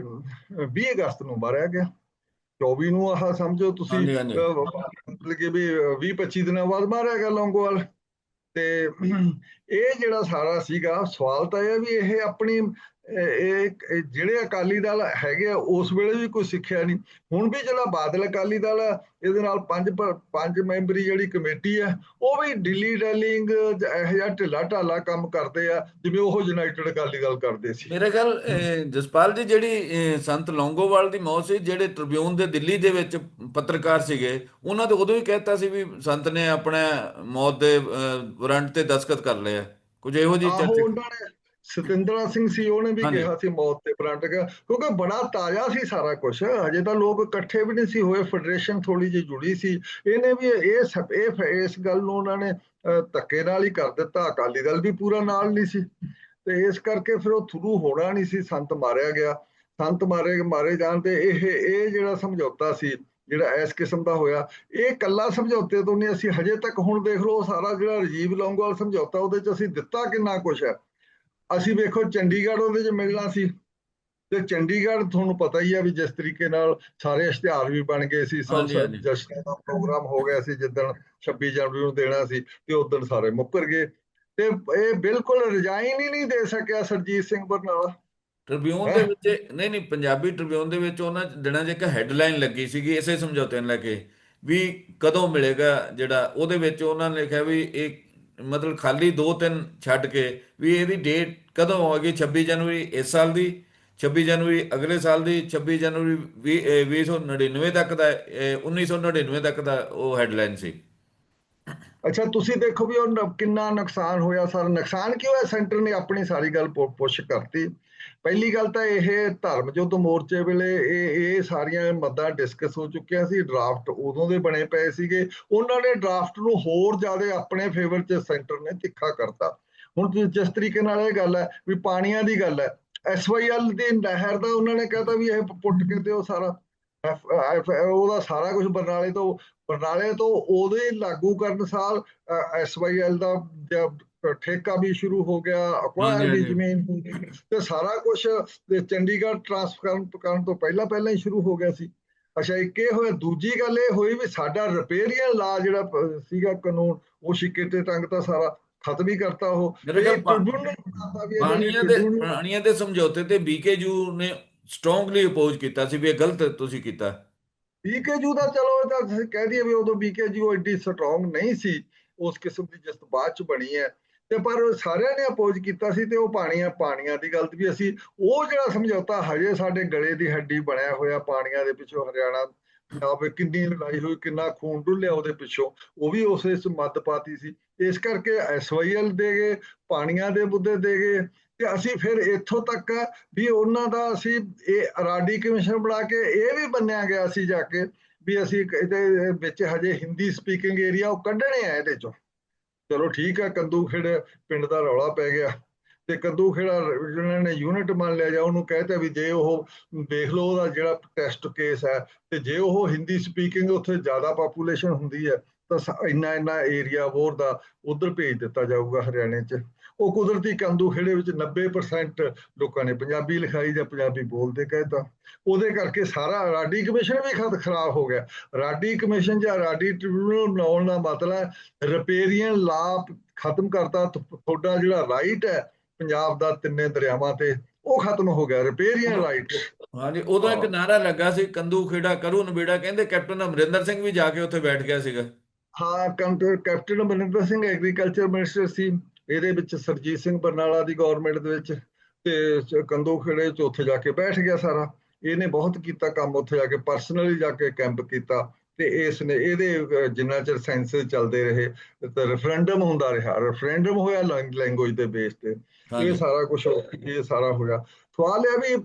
20 ਅਗਸਤ ਨੂੰ ਮਾਰਿਆ ਗਿਆ। 24 ਨੂੰ ਆਹ ਸਮਝੋ ਤੁਸੀਂ ਮਤਲਬ ਕਿ ਵੀ 20 25 ਦਿਨਾਂ ਬਾਅਦ ਮਾਰਿਆ ਗਿਆ ਲੌਂਗੋਵਾਲ ਤੇ ਇਹ ਜਿਹੜਾ ਸਾਰਾ ਸੀਗਾ ਸਵਾਲ ਤਾਂ ਇਹ ਵੀ ਇਹ ਆਪਣੀ ਇਹ ਜਿਹੜੇ ਅਕਾਲੀ ਦਲ ਹੈਗੇ ਆ ਉਸ ਵੇਲੇ ਵੀ ਕੋਈ ਸਿੱਖਿਆ ਨਹੀਂ। ਹੁਣ ਵੀ ਜਿਹੜਾ ਬਾਦਲ ਅਕਾਲੀ ਦਲ ਆ ਇਹਦੇ ਨਾਲ ਪੰਜ ਪੰਜ ਮੈਂਬਰੀ ਜਿਹੜੀ ਕਮੇਟੀ ਹੈ ਉਹ ਵੀ ਦਿੱਲੀ ਡੈਲਿੰਗ ਇਹੋ ਜਿਹਾ ਢਿੱਲਾ ਢਾਲਾ ਕੰਮ ਕਰਦੇ ਆ ਜਿਵੇਂ ਉਹ ਯੂਨਾਈਟਿਡ ਅਕਾਲੀ ਦਲ ਕਰਦੇ ਸੀ। ਮੇਰੇ ਖਿਆਲ ਜਸਪਾਲ ਜੀ ਜਿਹੜੀ ਸੰਤ ਲੌਂਗੋਵਾਲ ਦੀ ਮੌਤ ਸੀ ਜਿਹੜੇ ਟ੍ਰਿਬਿਊਨ ਦੇ ਦਿੱਲੀ ਦੇ ਵਿੱਚ ਪੱਤਰਕਾਰ ਸੀਗੇ ਉਹਨਾਂ ਤੇ ਉਦੋਂ ਹੀ ਕਹਿਤਾ ਸੀ ਵੀ ਸੰਤ ਨੇ ਆਪਣੇ ਮੌਤ ਦੇ ਵਾਰੰਟ ਤੇ ਦਸਖਤ ਕਰ ਲਿਆ ਕੁਝ ਇਹੋ ਜਿਹੀ ਚਰਚਾ ਸਤਿੰਦਰਾ ਸਿੰਘ ਸੀ ਉਹਨੇ ਵੀ। ਕਿਹਾ ਸੀ ਮੌਤ ਤੇ ਫਰੰਟ ਗਿਆ। ਕਿਉਂਕਿ ਬੜਾ ਤਾਜ਼ਾ ਸੀ ਸਾਰਾ ਕੁਝ ਹਜੇ ਤਾਂ ਲੋਕ ਇਕੱਠੇ ਵੀ ਨਹੀਂ ਸੀ ਹੋਏ ਫੈਡਰੇਸ਼ਨ ਥੋੜੀ ਜਿਹੀ ਜੁੜੀ ਸੀ। ਇਹਨੇ ਵੀ ਇਹ ਇਹ ਇਸ ਗੱਲ ਨੂੰ ਉਹਨਾਂ ਨੇ ਧੱਕੇ ਨਾਲ ਹੀ ਕਰ ਦਿੱਤਾ। ਅਕਾਲੀ ਦਲ ਵੀ ਪੂਰਾ ਨਾਲ ਨਹੀਂ ਸੀ। ਤੇ ਇਸ ਕਰਕੇ ਫਿਰ ਉਹ ਥਰੂ ਹੋਣਾ ਨਹੀਂ ਸੀ ਸੰਤ ਮਾਰਿਆ ਗਿਆ। ਸੰਤ ਮਾਰੇ ਮਾਰੇ ਜਾਣ ਤੇ ਇਹ ਇਹ ਜਿਹੜਾ ਸਮਝੌਤਾ ਸੀ ਜਿਹੜਾ ਇਸ ਕਿਸਮ ਦਾ ਹੋਇਆ ਇਹ ਕੱਲਾ ਸਮਝੌਤੇ ਤੋਂ ਨਹੀਂ। ਅਸੀਂ ਹਜੇ ਤੱਕ ਹੁਣ ਦੇਖ ਲਓ ਸਾਰਾ ਜਿਹੜਾ ਰਾਜੀਵ ਲੌਂਗੋਵਾਲ ਸਮਝੌਤਾ ਉਹਦੇ ਚ ਅਸੀਂ ਦਿੱਤਾ ਕਿੰਨਾ ਕੁਝ ਹੈ। ਅਸੀਂ ਵੇਖੋ ਚੰਡੀਗੜ੍ਹ ਉਹਦੇ ਚ ਮਿਲਣਾ ਸੀ ਤੇ ਚੰਡੀਗੜ੍ਹ ਤੁਹਾਨੂੰ ਪਤਾ ਹੀ ਹੈ ਵੀ ਜਿਸ ਤਰੀਕੇ ਨਾਲ ਸਾਰੇ ਇਸ਼ਤਿਹਾਰ ਵੀ ਬਣ ਗਏ ਸੀ ਸਭ। ਜਸ਼ਨ ਦਾ ਪ੍ਰੋਗਰਾਮ ਹੋ ਗਿਆ ਸੀ ਜਿੱਦਣ 26 ਜਨਵਰੀ ਨੂੰ ਦੇਣਾ ਸੀ ਤੇ ਉਦੋਂ ਸਾਰੇ ਮੁੱਕਰ ਗਏ। ਤੇ ਇਹ ਬਿਲਕੁਲ ਰਿਜ਼ਾਈਨ ਹੀ ਨਹੀਂ ਦੇ ਸਕਿਆ ਸਰਜੀਤ ਸਿੰਘ ਬਰਨਾਲਾ। ਟ੍ਰਿਬਿਊਨ ਦੇ ਵਿੱਚ ਨਹੀਂ ਨਹੀਂ ਪੰਜਾਬੀ ਟ੍ਰਿਬਿਊਨ ਦੇ ਵਿੱਚ ਉਹਨਾਂ ਦਿਨਾਂ 'ਚ ਇੱਕ ਹੈਡਲਾਈਨ ਲੱਗੀ ਸੀਗੀ ਇਸੇ ਸਮਝੌਤੇ ਨੂੰ ਲੈ ਕੇ ਵੀ ਕਦੋਂ ਮਿਲੇਗਾ ਜਿਹੜਾ ਉਹਦੇ ਵਿੱਚ ਉਹਨਾਂ ਨੇ ਲਿਖਿਆ ਵੀ ਇਹ ਮਤਲਬ ਖਾਲੀ ਦੋ ਤਿੰਨ ਛੱਡ ਕੇ ਵੀ ਇਹਦੀ ਡੇਟ ਕਦੋਂ ਹੋਵੇਗੀ 26 ਜਨਵਰੀ ਇਸ ਸਾਲ ਦੀ 26 ਜਨਵਰੀ ਅਗਲੇ ਸਾਲ ਦੀ 26 ਜਨਵਰੀ ਵੀਹ- ਅਹ 2099 ਤੱਕ ਦਾ ਅਹ 1999 ਤੱਕ ਦਾ ਉਹ ਹੈਡਲਾਈਨ ਸੀ। ਅੱਛਾ, ਤੁਸੀਂ ਦੇਖੋ ਵੀ ਉਹ ਕਿੰਨਾ ਨੁਕਸਾਨ ਹੋਇਆ ਸਰ। ਨੁਕਸਾਨ ਕਿਉਂ ਹੋਇਆ? ਸੈਂਟਰ ਨੇ ਆਪਣੀ ਸਾਰੀ ਗੱਲ ਪੁਸ਼ ਕਰਤੀ। ਪਹਿਲੀ ਗੱਲ ਤਾਂ ਇਹ ਧਰਮ ਯੁੱਧ ਮੋਰਚੇ ਵੇਲੇ ਇਹ ਇਹ ਸਾਰੀਆਂ ਮੱਦਾਂ ਡਿਸਕਸ ਹੋ ਚੁੱਕੀਆਂ ਸੀ ਡਰਾਫਟ ਉਦੋਂ ਦੇ ਬਣੇ ਪਏ ਸੀਗੇ। ਉਹਨਾਂ ਨੇ ਡਰਾਫਟ ਨੂੰ ਹੋਰ ਜ਼ਿਆਦਾ ਆਪਣੇ ਫੇਵਰ 'ਚ ਸੈਂਟਰ ਨੇ ਤਿੱਖਾ ਕਰਤਾ। ਹੁਣ ਜਿਸ ਤਰੀਕੇ ਨਾਲ ਇਹ ਗੱਲ ਹੈ ਵੀ ਪਾਣੀਆਂ ਦੀ ਗੱਲ ਹੈ ਐਸਵਾਈਐਲ ਦੀ ਨਹਿਰ ਦਾ ਉਹਨਾਂ ਨੇ ਕਹਤਾ ਵੀ ਇਹ ਪੁੱਟ ਕੇ ਤੇ ਉਹ ਸਾਰਾ ਉਹਦਾ ਸਾਰਾ ਕੁਝ ਬਰਨਾਲੇ ਤੋਂ ਬਰਨਾਲੇ ਤੋਂ ਉਹਦੇ ਲਾਗੂ ਕਰਨ ਸਾਲ ਐਸਵਾਈਐਲ ਦਾ ਠੇਕਾ ਵੀ ਸ਼ੁਰੂ ਹੋ ਗਿਆ ਅਕਵਾਇਰ ਦੀ। ਜ਼ਮੀਨ ਤੇ ਸਾਰਾ ਕੁਝ ਚੰਡੀਗੜ੍ਹ ਟ੍ਰਾਂਸਫਰ ਕਰਨ ਤੋਂ ਪਹਿਲਾਂ ਪਹਿਲਾਂ ਹੀ ਸ਼ੁਰੂ ਹੋ ਗਿਆ ਸੀ। ਅੱਛਾ ਇੱਕ ਇਹ ਹੋਇਆ ਦੂਜੀ ਗੱਲ ਇਹ ਹੋਈ ਵੀ ਸਾਡਾ ਰਿਪੇਰੀਅਨ ਲਾ ਜਿਹੜਾ ਸੀਗਾ ਕਾਨੂੰਨ ਉਹ ਸਿੱਕੇ ਤੇ ਟੰਗਤਾ ਸਾਰਾ ਖਤਮ ਹੀ ਕਰਤਾ ਉਹ। ਪਾਣੀਆਂ ਦੇ ਪਾਣੀਆਂ ਦੇ ਸਮਝੌਤੇ ਤੇ ਬੀਕੇਯੂ ਨੇ ਸਟਰੋਂਗਲੀ ਅਪੋਜ਼ ਕੀਤਾ ਸੀ ਵੀ ਇਹ ਗਲਤ ਤੁਸੀਂ ਕੀਤਾ। ਬੀਕੇਯੂ ਦਾ ਚਲੋ ਇਹ ਤਾਂ ਕਹਿ ਦਈਏ ਵੀ ਉਦੋਂ ਬੀਕੇਯੂ ਐਡੀ ਸਟਰੋਂਗ ਨਹੀਂ ਸੀ ਉਸ ਕਿਸਮ ਦੀ ਜਿਸ ਤੋਂ ਬਾਅਦ ਚ ਬਣੀ ਹੈ। ਤੇ ਪਰ ਸਾਰਿਆਂ ਨੇ ਅਪੋਜ਼ ਕੀਤਾ ਸੀ ਤੇ ਉਹ ਪਾਣੀਆਂ ਪਾਣੀਆਂ ਦੀ ਗੱਲ ਵੀ ਅਸੀਂ ਉਹ ਜਿਹੜਾ ਸਮਝੌਤਾ ਹਜੇ ਸਾਡੇ ਗਲੇ ਦੀ ਹੱਡੀ ਬਣਿਆ ਹੋਇਆ ਪਾਣੀਆਂ ਦੇ ਪਿੱਛੋਂ ਹਰਿਆਣਾ ਪੰਜਾਬ ਕਿੰਨੀ ਲੜਾਈ ਹੋਈ, ਕਿੰਨਾ ਖੂਨ ਡੁੱਲਿਆ ਉਹਦੇ ਪਿੱਛੋਂ, ਉਹ ਵੀ ਉਸ ਚ ਮੱਦ ਪਾਤੀ ਸੀ। ਇਸ ਕਰਕੇ ਐਸਵਾਈਐਲ ਦੇ ਗਏ, ਪਾਣੀਆਂ ਦੇ ਮੁੱਦੇ ਦੇ ਗਏ ਤੇ ਅਸੀਂ ਫਿਰ ਇੱਥੋਂ ਤੱਕ ਵੀ ਉਹਨਾਂ ਦਾ ਅਸੀਂ ਇਹ ਅਰਾਡੀ ਕਮਿਸ਼ਨ ਬਣਾ ਕੇ ਇਹ ਵੀ ਬੰਨਿਆ ਗਿਆ ਸੀ ਜਾ ਕੇ ਵੀ ਅਸੀਂ ਇਹਦੇ ਵਿੱਚ ਹਜੇ ਹਿੰਦੀ ਸਪੀਕਿੰਗ ਏਰੀਆ ਉਹ ਕੱਢਣੇ ਆ ਇਹਦੇ ਚੋਂ। ਚਲੋ ਠੀਕ ਆ ਕੰਦੂ ਖੇੜ ਪਿੰਡ ਦਾ ਰੌਲਾ ਪੈ ਗਿਆ। ਤੇ ਕੱਦੂ ਖੇੜਾ ਜਿਹਨਾਂ ਨੇ ਯੂਨਿਟ ਮੰਨ ਲਿਆ ਜਾਂ ਉਹਨੂੰ ਕਹਿਤਾ ਵੀ ਜੇ ਉਹ ਦੇਖ ਲਓ ਉਹਦਾ ਜਿਹੜਾ ਟੈਸਟ ਕੇਸ ਹੈ, ਤੇ ਜੇ ਉਹ ਹਿੰਦੀ ਸਪੀਕਿੰਗ ਉੱਥੇ ਜ਼ਿਆਦਾ ਪਾਪੂਲੇਸ਼ਨ ਹੁੰਦੀ ਹੈ, ਤਾਂ ਇੰਨਾ ਇੰਨਾ ਏਰੀਆ ਵੋਰ ਦਾ ਉਧਰ ਭੇਜ ਦਿੱਤਾ ਜਾਊਗਾ ਹਰਿਆਣੇ 'ਚ। ਉਹ ਕੁਦਰਤੀ ਕੰਦੂ ਖੇੜੇ ਵਿੱਚ 90% ਲੋਕਾਂ ਨੇ ਪੰਜਾਬੀ ਲਿਖਾਈ ਜਾਂ ਪੰਜਾਬੀ ਬੋਲਦੇ ਕਹਿਤਾ ਉਹਦੇ ਕਰਕੇ ਸਾਰਾ ਰਾਡੀ ਕਮਿਸ਼ਨ ਵੀ ਖਤ ਖਰਾਬ ਹੋ ਗਿਆ। ਰਾਡੀ ਕਮਿਸ਼ਨ ਜਾਂ ਰਾਡੀ ਟ੍ਰਿਬਿਊਨਲ ਬਣਾਉਣ ਦਾ ਮਤਲਬ ਹੈ ਰਿਪੇਰੀਅਨ ਲਾ ਖਤਮ ਕਰਤਾ ਤੁਹਾਡਾ ਜਿਹੜਾ ਰਾਈਟ ਹੈ ਪੰਜਾਬ ਦਾ ਤਿੰਨੇ ਦਰਿਆਵਾਂ ਤੇ ਉਹ ਖਤਮ ਹੋ ਗਿਆ ਰਿਪੇਰੀਅਨ ਰਾਈਟ ਹਾਂਜੀ ਉਦੋਂ ਇੱਕ। ਨਾਰਾ ਲੱਗਾ ਸੀ ਕੰਦੂ ਖੇੜਾ ਕਰੂ ਨਬੇੜਾ ਕਹਿੰਦੇ ਕੈਪਟਨ ਅਮਰਿੰਦਰ ਸਿੰਘ ਵੀ ਜਾ ਕੇ ਉੱਥੇ ਬੈਠ ਗਿਆ ਸੀਗਾ। ਹਾਂ ਕੰਟਰ captain Amarinder Singh agriculture minister ਸੀ। ਇਹਦੇ ਵਿੱਚ ਸਰਜੀਤ ਸਿੰਘ ਬਰਨਾਲਾ ਦੀ ਗਵਰਨਮੈਂਟ ਦੇ ਵਿੱਚ ਤੇ ਕੰਦੋ ਖੇੜੇ ਚ ਉੱਥੇ ਜਾ ਕੇ ਬੈਠ ਗਿਆ ਸਾਰਾ। ਇਹਨੇ ਬਹੁਤ ਕੀਤਾ ਕੰਮ ਉੱਥੇ ਜਾ ਕੇ ਪਰਸਨਲੀ ਜਾ ਕੇ ਕੈਂਪ ਕੀਤਾ ਤੇ ਇਸ ਨੇ ਇਹਦੇ ਜਿੰਨਾ ਚਿਰ ਸੈਂਸਸ ਚੱਲਦੇ ਰਹੇ ਤੇ ਰੈਫਰੈਂਡਮ ਹੁੰਦਾ ਰਿਹਾ। ਰੈਫਰੈਂਡਮ ਹੋਇਆ ਲੈਂਗੁਏਜ ਦੇ ਬੇਸ ਤੇ। ਇਹ ਸਾਰਾ ਕੁਝ ਇਹ ਸਾਰਾ ਹੋਇਆ। ਸਵਾਲ ਇਹ ਵੀ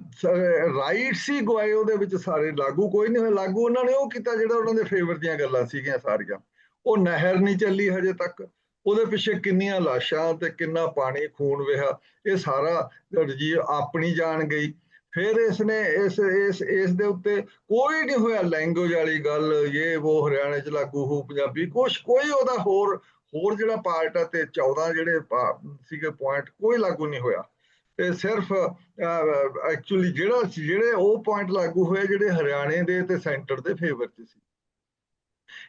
ਰਾਈਟ ਸੀ ਗਵਾਏ ਉਹਦੇ ਵਿੱਚ ਸਾਰੇ। ਲਾਗੂ ਕੋਈ ਨਹੀਂ ਹੋਇਆ। ਲਾਗੂ ਉਹਨਾਂ ਨੇ ਉਹ ਕੀਤਾ ਜਿਹੜਾ ਉਹਨਾਂ ਦੇ ਫੇਵਰ ਦੀਆਂ ਗੱਲਾਂ ਸੀਗੀਆਂ ਸਾਰੀਆਂ। ਉਹ ਨਹਿਰ ਨਹੀਂ ਚੱਲੀ ਹਜੇ ਤੱਕ। ਉਹਦੇ ਪਿੱਛੇ ਕਿੰਨੀਆਂ ਲਾਸ਼ਾਂ ਤੇ ਕਿੰਨਾ ਪਾਣੀ ਖੂਨ ਵਹਿਆ ਇਹ ਸਾਰਾ ਜੀ ਆਪਣੀ ਜਾਣ ਗਈ। ਫਿਰ ਇਸ ਨੇ ਇਸ ਇਸ ਇਸ ਦੇ ਉੱਤੇ ਕੋਈ ਨਹੀਂ ਹੋਇਆ ਲੈਂਗੁਏਜ ਵਾਲੀ ਗੱਲ ਇਹ ਉਹ ਹਰਿਆਣੇ ਚ ਲਾਗੂ ਹੋ ਪੰਜਾਬੀ, ਕੁਛ, ਕੋਈ ਉਹਦਾ ਹੋਰ ਹੋਰ ਜਿਹੜਾ ਪਾਰਟ ਆ ਤੇ 14 ਜਿਹੜੇ ਸੀਗੇ ਪੁਆਇੰਟ ਕੋਈ ਲਾਗੂ ਨਹੀਂ ਹੋਇਆ। ਤੇ ਸਿਰਫ ਐਕਚੁਅਲੀ ਜਿਹੜਾ, ਜਿਹੜੇ ਉਹ ਪੁਆਇੰਟ ਲਾਗੂ ਹੋਏ ਜਿਹੜੇ ਹਰਿਆਣੇ ਦੇ ਤੇ ਸੈਂਟਰ ਦੇ ਫੇਵਰ ਚ ਸੀ।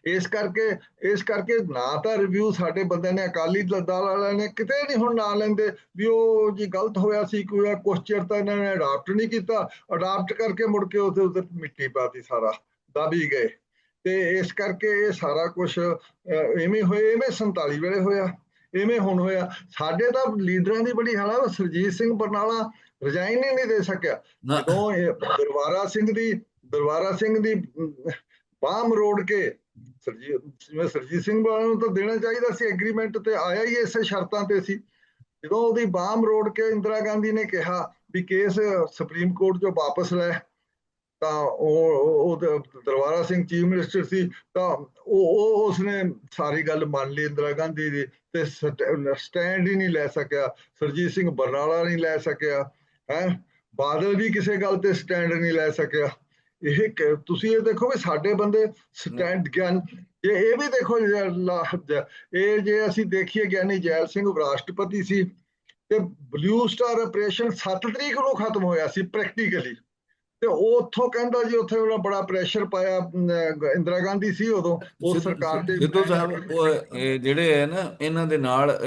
ਇਸ ਕਰਕੇ ਇਸ ਕਰਕੇ ਨਾ ਤਾਂ ਰਿਵਿਊ ਸਾਡੇ ਬੰਦੇ ਨੇ ਅਕਾਲੀ ਦਲ ਵਾਲਿਆਂ ਨੇ ਕਿਤੇ ਨਹੀਂ ਹੁਣ ਨਾ ਲੈਂਦੇ ਵੀ ਉਹ ਜੀ ਗਲਤ ਹੋਇਆ ਸੀ ਕੋਈ ਕੁਛ ਚਿਰ ਤਾਂ ਇਹਨਾਂ ਨੇ ਅਡਾਪਟ ਨਹੀਂ ਕੀਤਾ। ਅਡਾਪਟ ਕਰਕੇ ਮੁੜ ਕੇ ਉਹਦੇ ਉੱਤੇ ਮਿੱਟੀ ਪਾਤੀ ਸਾਰਾ ਦਬੀ ਗਏ। ਤੇ ਇਸ ਕਰਕੇ ਇਹ ਸਾਰਾ ਕੁਝ ਐਵੇਂ ਹੋਏ ਐਵੇਂ 47 ਵੇਲੇ ਹੋਇਆ ਐਵੇਂ ਹੁਣ ਹੋਇਆ। ਸਾਡੇ ਤਾਂ ਲੀਡਰਾਂ ਦੀ ਬੜੀ ਹਾਲਾ ਸਰਜੀਤ ਸਿੰਘ ਬਰਨਾਲਾ ਰਿਜ਼ਾਈਨ ਹੀ ਨਹੀਂ ਦੇ ਸਕਿਆ। ਜਦੋਂ ਇਹ ਦਰਬਾਰਾ ਸਿੰਘ ਦੀ ਦਰਬਾਰਾ ਸਿੰਘ ਦੀ ਬਾਮ ਰੋੜ ਕੇ ਸਰਜੀਤ ਜਿਵੇਂ ਸਰਜੀਤ ਸਿੰਘ ਵਾਲਿਆਂ ਨੂੰ ਤਾਂ ਦੇਣਾ ਚਾਹੀਦਾ ਸੀ ਐਗਰੀਮੈਂਟ ਤੇ ਆਇਆ ਹੀ ਇਸੇ ਸ਼ਰਤਾਂ ਤੇ ਸੀ। ਜਦੋਂ ਉਹਦੀ ਬਾਮ ਰੋੜ ਕੇ ਇੰਦਰਾ ਗਾਂਧੀ ਨੇ ਕਿਹਾ ਵੀ ਕੇਸ ਸੁਪਰੀਮ ਕੋਰਟ ਚੋਂ ਵਾਪਸ ਲੈ, ਤਾਂ ਉਹ ਦਰਬਾਰਾ ਸਿੰਘ ਚੀਫ ਮਿਨਿਸਟਰ ਸੀ, ਤਾਂ ਉਹ ਉਹ ਉਸਨੇ ਸਾਰੀ ਗੱਲ ਮੰਨ ਲਈ ਇੰਦਰਾ ਗਾਂਧੀ ਦੀ ਤੇ ਸਟੈਂਡ ਹੀ ਨਹੀਂ ਲੈ ਸਕਿਆ, ਸਰਜੀਤ ਸਿੰਘ ਬਰਨਾਲਾ ਨਹੀਂ ਲੈ ਸਕਿਆ, ਹੈ? ਬਾਦਲ ਵੀ ਕਿਸੇ ਗੱਲ ਤੇ ਸਟੈਂਡ ਨਹੀਂ ਲੈ ਸਕਿਆ। ਇਹ ਤੁਸੀਂ ਇਹ ਦੇਖੋ ਵੀ ਸਾਡੇ ਬੰਦੇ ਸਟੈਂਡ ਗਿਆਨ ਇਹ ਇਹ ਵੀ ਦੇਖੋ ਜੇ ਜ- ਇਹ ਜੇ ਅਸੀਂ ਦੇਖੀਏ ਗਿਆਨੀ ਜੈਲ ਸਿੰਘ ਰਾਸ਼ਟਰਪਤੀ ਸੀ ਤੇ ਬਲੂ ਸਟਾਰ ਆਪਰੇਸ਼ਨ 7 ਤਰੀਕ ਨੂੰ ਖਤਮ ਹੋਇਆ ਸੀ ਪ੍ਰੈਕਟੀਕਲੀ ਤੇ ਉਹ ਉੱਥੋਂ ਕਹਿੰਦਾ ਜੀ ਉੱਥੇ ਉਹਦਾ ਬੜਾ ਪ੍ਰੈਸ਼ਰ ਪਾਇਆ ਇੰਦਰਾ ਗਾਂਧੀ ਸੀ ਉਦੋਂ ਉਹ ਸਰਕਾਰ ਤੇ ਸਿੱਧੂ ਸਾਹਿਬ ਜਿਹੜੇ ਹੈ ਨਾ ਇਹਨਾਂ ਦੇ ਨਾਲ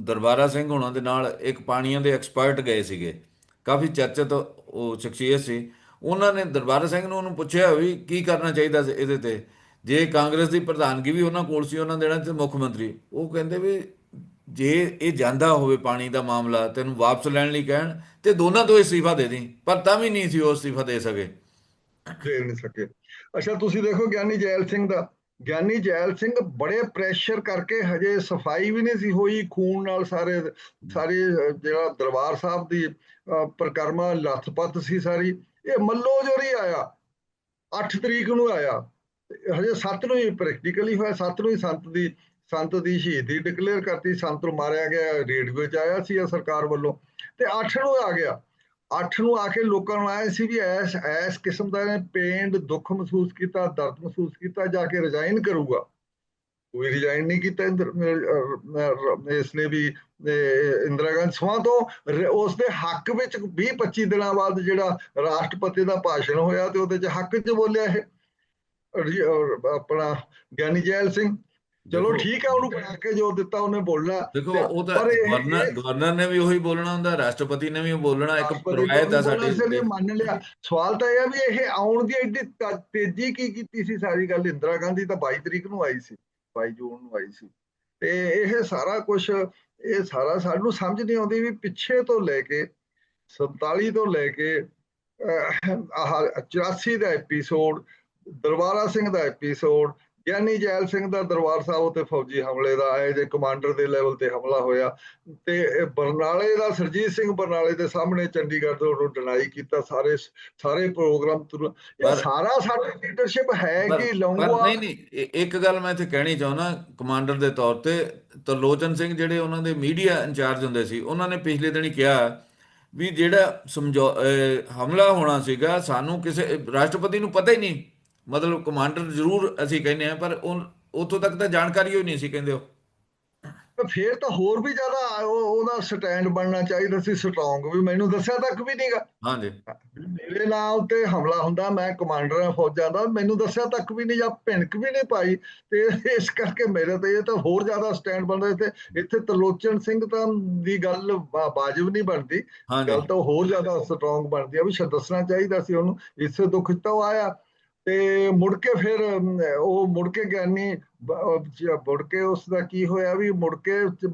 ਦਰਬਾਰਾ ਸਿੰਘ ਹੋਣਾ ਦੇ ਨਾਲ ਇੱਕ ਪਾਣੀਆਂ ਦੇ ਐਕਸਪਰਟ ਗਏ ਸੀਗੇ। ਕਾਫੀ ਚਰਚਿਤ ਉਹ ਸ਼ਖਸੀਅਤ ਸੀ। ਉਹਨਾਂ ਨੇ ਦਰਬਾਰਾ ਸਿੰਘ ਨੂੰ ਉਹਨੂੰ ਪੁੱਛਿਆ ਵੀ ਕੀ ਕਰਨਾ ਚਾਹੀਦਾ ਸੀ ਇਹਦੇ ਤੇ। ਜੇ ਕਾਂਗਰਸ ਦੀ ਪ੍ਰਧਾਨਗੀ ਵੀ ਉਹਨਾਂ ਕੋਲ ਸੀ ਉਹਨਾਂ ਦੇਣਾ ਤੇ ਮੁੱਖ ਮੰਤਰੀ। ਉਹ ਕਹਿੰਦੇ ਵੀ ਜੇ ਇਹ ਜਾਂਦਾ ਹੋਵੇ ਪਾਣੀ ਦਾ ਮਾਮਲਾ ਤੈਨੂੰ ਵਾਪਸ ਲੈਣ ਲਈ ਕਹਿਣ ਤੇ ਦੋਨਾਂ ਤੋਂ ਅਸਤੀਫਾ ਦੇ ਦੇ ਪਰ ਤਾਂ ਵੀ ਨਹੀਂ ਸੀ ਉਹ ਅਸਤੀਫਾ ਦੇ ਸਕੇ। ਦੇ ਨਹੀਂ ਸਕੇ। ਅੱਛਾ ਤੁਸੀਂ ਦੇਖੋ ਗਿਆਨੀ ਜੈਲ ਸਿੰਘ ਦਾ। ਗਿਆਨੀ ਜੈਲ ਸਿੰਘ ਬੜੇ ਪ੍ਰੈਸ਼ਰ ਕਰਕੇ ਹਜੇ ਸਫ਼ਾਈ ਵੀ ਨਹੀਂ ਸੀ ਹੋਈ ਖੂਨ ਨਾਲ ਸਾਰੇ ਸਾਰੀ ਜਿਹੜਾ ਦਰਬਾਰ ਸਾਹਿਬ ਦੀ ਅਹ, ਪ੍ਰਕਰਮਾ ਲੱਥਪੱਥ ਸੀ ਸਾਰੀ। ਇਹ ਮੱਲੋ ਜੋਰੀ ਆਇਆ। 8 ਤਰੀਕ ਨੂੰ ਆਇਆ। ਹਜੇ 7 ਨੂੰ ਹੀ ਪ੍ਰੈਕਟੀਕਲੀ ਹੋਇਆ 7 ਨੂੰ ਹੀ ਸੰਤ ਦੀ ਸੰਤ ਦੀ ਸ਼ਹੀਦੀ ਡਿਕਲੇਅਰ ਕਰਤੀ, ਸੰਤ ਨੂੰ ਮਾਰਿਆ ਗਿਆ ਰੇਡੀਓ 'ਚ ਆਇਆ ਸੀ ਸਰਕਾਰ ਵੱਲੋਂ। ਤੇ 8 ਨੂੰ ਆ ਗਿਆ। 8 ਨੂੰ ਆ ਕੇ ਲੋਕਾਂ ਨੂੰ ਆਇਆ ਸੀ ਵੀ ਐਸ ਐਸ ਕਿਸਮ ਦਾ ਇਹਨੇ ਪੇਨ ਦੁੱਖ ਮਹਿਸੂਸ ਕੀਤਾ, ਦਰਦ ਮਹਿਸੂਸ ਕੀਤਾ, ਜਾ ਕੇ ਰਿਜ਼ਾਈਨ ਕਰੂਗਾ। ਕੋਈ ਰਿਜ਼ਾਈਨ ਨਹੀਂ ਕੀਤਾ ਇਸ ਨੇ ਵੀ ਇੰਦਰਾ ਗਾਂਧੀ ਸਮਾਂ ਤੋਂ ਉਸ ਦੇ ਹੱਕ ਵਿੱਚ 20 25 ਦਿਨਾਂ ਬਾਅਦ ਜਿਹੜਾ ਰਾਸ਼ਟਰਪਤੀ ਦਾ ਭਾਸ਼ਣ ਹੋਇਆ ਤੇ ਉਹਦੇ ਚ ਹੱਕ 'ਚ ਬੋਲਿਆ ਇਹ। ਆਪਣਾ ਗਿਆਨੀ ਜੈਲ ਸਿੰਘ। ਚਲੋ ਠੀਕ ਹੈ ਉਹਨੂੰ ਬਣਾ ਕੇ ਜੋ ਦਿੱਤਾ ਉਹਨੇ ਬੋਲਣਾ। ਦੇਖੋ ਉਹ ਤਾਂ ਗਵਰਨਰ ਨੇ ਵੀ ਉਹੀ ਬੋਲਣਾ ਹੁੰਦਾ ਰਾਸ਼ਟਰਪਤੀ ਨੇ ਵੀ ਬੋਲਣਾ ਇੱਕ ਰਵਾਇਤ ਆ ਸਾਡੀ ਮੰਨ ਲਿਆ। ਸਵਾਲ ਤਾਂ ਇਹ ਆ ਵੀ ਇਹ ਆਉਣ ਦੀ ਐਡੀ ਤੇਜ਼ੀ ਕੀ ਕੀਤੀ ਸੀ ਸਾਰੀ ਗੱਲ? ਇੰਦਰਾ ਗਾਂਧੀ ਤਾਂ 22 ਤਰੀਕ ਨੂੰ ਆਈ ਸੀ। 22 ਜੂਨ ਨੂੰ ਆਈ ਸੀ। ਤੇ ਇਹ ਸਾਰਾ ਕੁਝ ਇਹ ਸਾਰਾ ਸਾਨੂੰ ਸਮਝ ਨਹੀਂ ਆਉਂਦੀ ਵੀ ਪਿੱਛੇ ਤੋਂ ਲੈ ਕੇ 47 ਤੋਂ ਲੈ ਕੇ ਅਹ, ਆਹ 84 ਦਾ ਐਪੀਸੋਡ ਦਰਬਾਰਾ ਸਿੰਘ ਦਾ ਐਪੀਸੋਡ ਗਿਆਨੀ ਜੈਲ ਸਿੰਘ ਦਾ ਦਰਬਾਰ ਸਾਹਿਬ ਉਤੇ ਫੌਜੀ ਹਮਲੇ ਦਾ ਆਏ ਜੇ ਕਮਾਂਡਰ ਦੇ ਲੈਵਲ ਤੇ ਹਮਲਾ ਹੋਇਆ ਤੇ ਬਰਨਾਲੇ ਦਾ ਸਰਜੀਤ ਸਿੰਘ ਬਰਨਾਲੇ ਦੇ ਸਾਹਮਣੇ ਚੰਡੀਗੜ੍ਹ ਤੋਂ ਉਹਨੂੰ ਡਿਨਾਈ ਕੀਤਾ ਸਾਰੇ ਸਾਰੇ ਪ੍ਰੋਗਰਾਮ ਸਾਰਾ ਸਾਡੀ ਲੀਡਰਸ਼ਿਪ ਹੈ ਕਿ ਪਰ ਲੌਂਗੋਵਾਲ ਨਹੀਂ ਨਹੀਂ ਇੱਕ ਗੱਲ ਮੈਂ ਇੱਥੇ ਕਹਿਣੀ ਚਾਹੁੰਦਾ ਕਮਾਂਡਰ ਦੇ ਤੌਰ ਤੇ ਤਰਲੋਚਨ ਸਿੰਘ ਜਿਹੜੇ ਉਹਨਾਂ ਦੇ ਮੀਡੀਆ ਇੰਚਾਰਜ ਹੁੰਦੇ ਸੀ ਉਹਨਾਂ ਨੇ ਪਿਛਲੇ ਦਿਨ ਹੀ ਕਿਹਾ ਵੀ ਜਿਹੜਾ ਸਮਝੌ ਹਮਲਾ ਹੋਣਾ ਸੀਗਾ ਸਾਨੂੰ ਕਿਸੇ ਰਾਸ਼ਟਰਪਤੀ ਨੂੰ ਪਤਾ ਹੀ ਨਹੀਂ ਮਤਲਬ ਕਮਾਂਡਰ ਜ਼ਰੂਰ ਅਸੀਂ ਕਹਿੰਦੇ ਆ ਪਰ ਉਹ ਉੱਥੋਂ ਤੱਕ ਤਾਂ ਜਾਣਕਾਰੀ ਹੋਈ ਨਹੀਂ ਸੀ ਕਹਿੰਦੇ ਉਹ। ਫੇਰ ਤਾਂ ਹੋਰ ਵੀ ਜ਼ਿਆਦਾ ਉਹ- ਉਹਦਾ ਸਟੈਂਡ ਬਣਨਾ ਚਾਹੀਦਾ ਸੀ ਸਟਰੋਂਗ ਵੀ। ਮੈਨੂੰ ਦੱਸਿਆ ਤੱਕ ਵੀ ਨਹੀਂਗਾ ਹਾਂਜੀ। ਮੇਰੇ ਨਾਂ ਉੱਤੇ ਹਮਲਾ ਹੁੰਦਾ ਮੈਂ ਕਮਾਂਡਰ ਹਾਂ ਫੌਜਾਂ ਦਾ ਮੈਨੂੰ ਦੱਸਿਆ ਤੱਕ ਵੀ ਨਹੀਂ ਜਾਂ ਭਿਣਕ ਵੀ ਨਹੀਂ ਪਾਈ। ਤੇ ਇਸ ਕਰਕੇ ਮੇਰੇ ਤੇ ਇਹ ਤਾਂ ਹੋਰ ਜ਼ਿਆਦਾ ਸਟੈਂਡ ਬਣਦਾ ਇੱਥੇ ਇੱਥੇ ਤਰਲੋਚਨ ਸਿੰਘ ਤਾਂ ਦੀ ਗੱਲ ਵਾਜਬ ਨਹੀਂ ਬਣਦੀ। ਗੱਲ ਤਾਂ ਹੋਰ ਜ਼ਿਆਦਾ ਸਟਰੋਂਗ ਬਣਦੀ ਆ ਵੀ ਦੱਸਣਾ ਚਾਹੀਦਾ ਸੀ ਉਹਨੂੰ। ਇਸੇ ਦੁੱਖ ਤਾਂ ਆਇਆ। ਤੇ ਮੁੜ ਕੇ ਫਿਰ ਉਹ ਮੁੜ ਕੇ ਗਿਆਨੀ ਮੁੜ ਕੇ ਉਸ ਦਾ ਕੀ ਹੋਇਆ ਵੀ ਮੁੜ ਕੇ ਚ-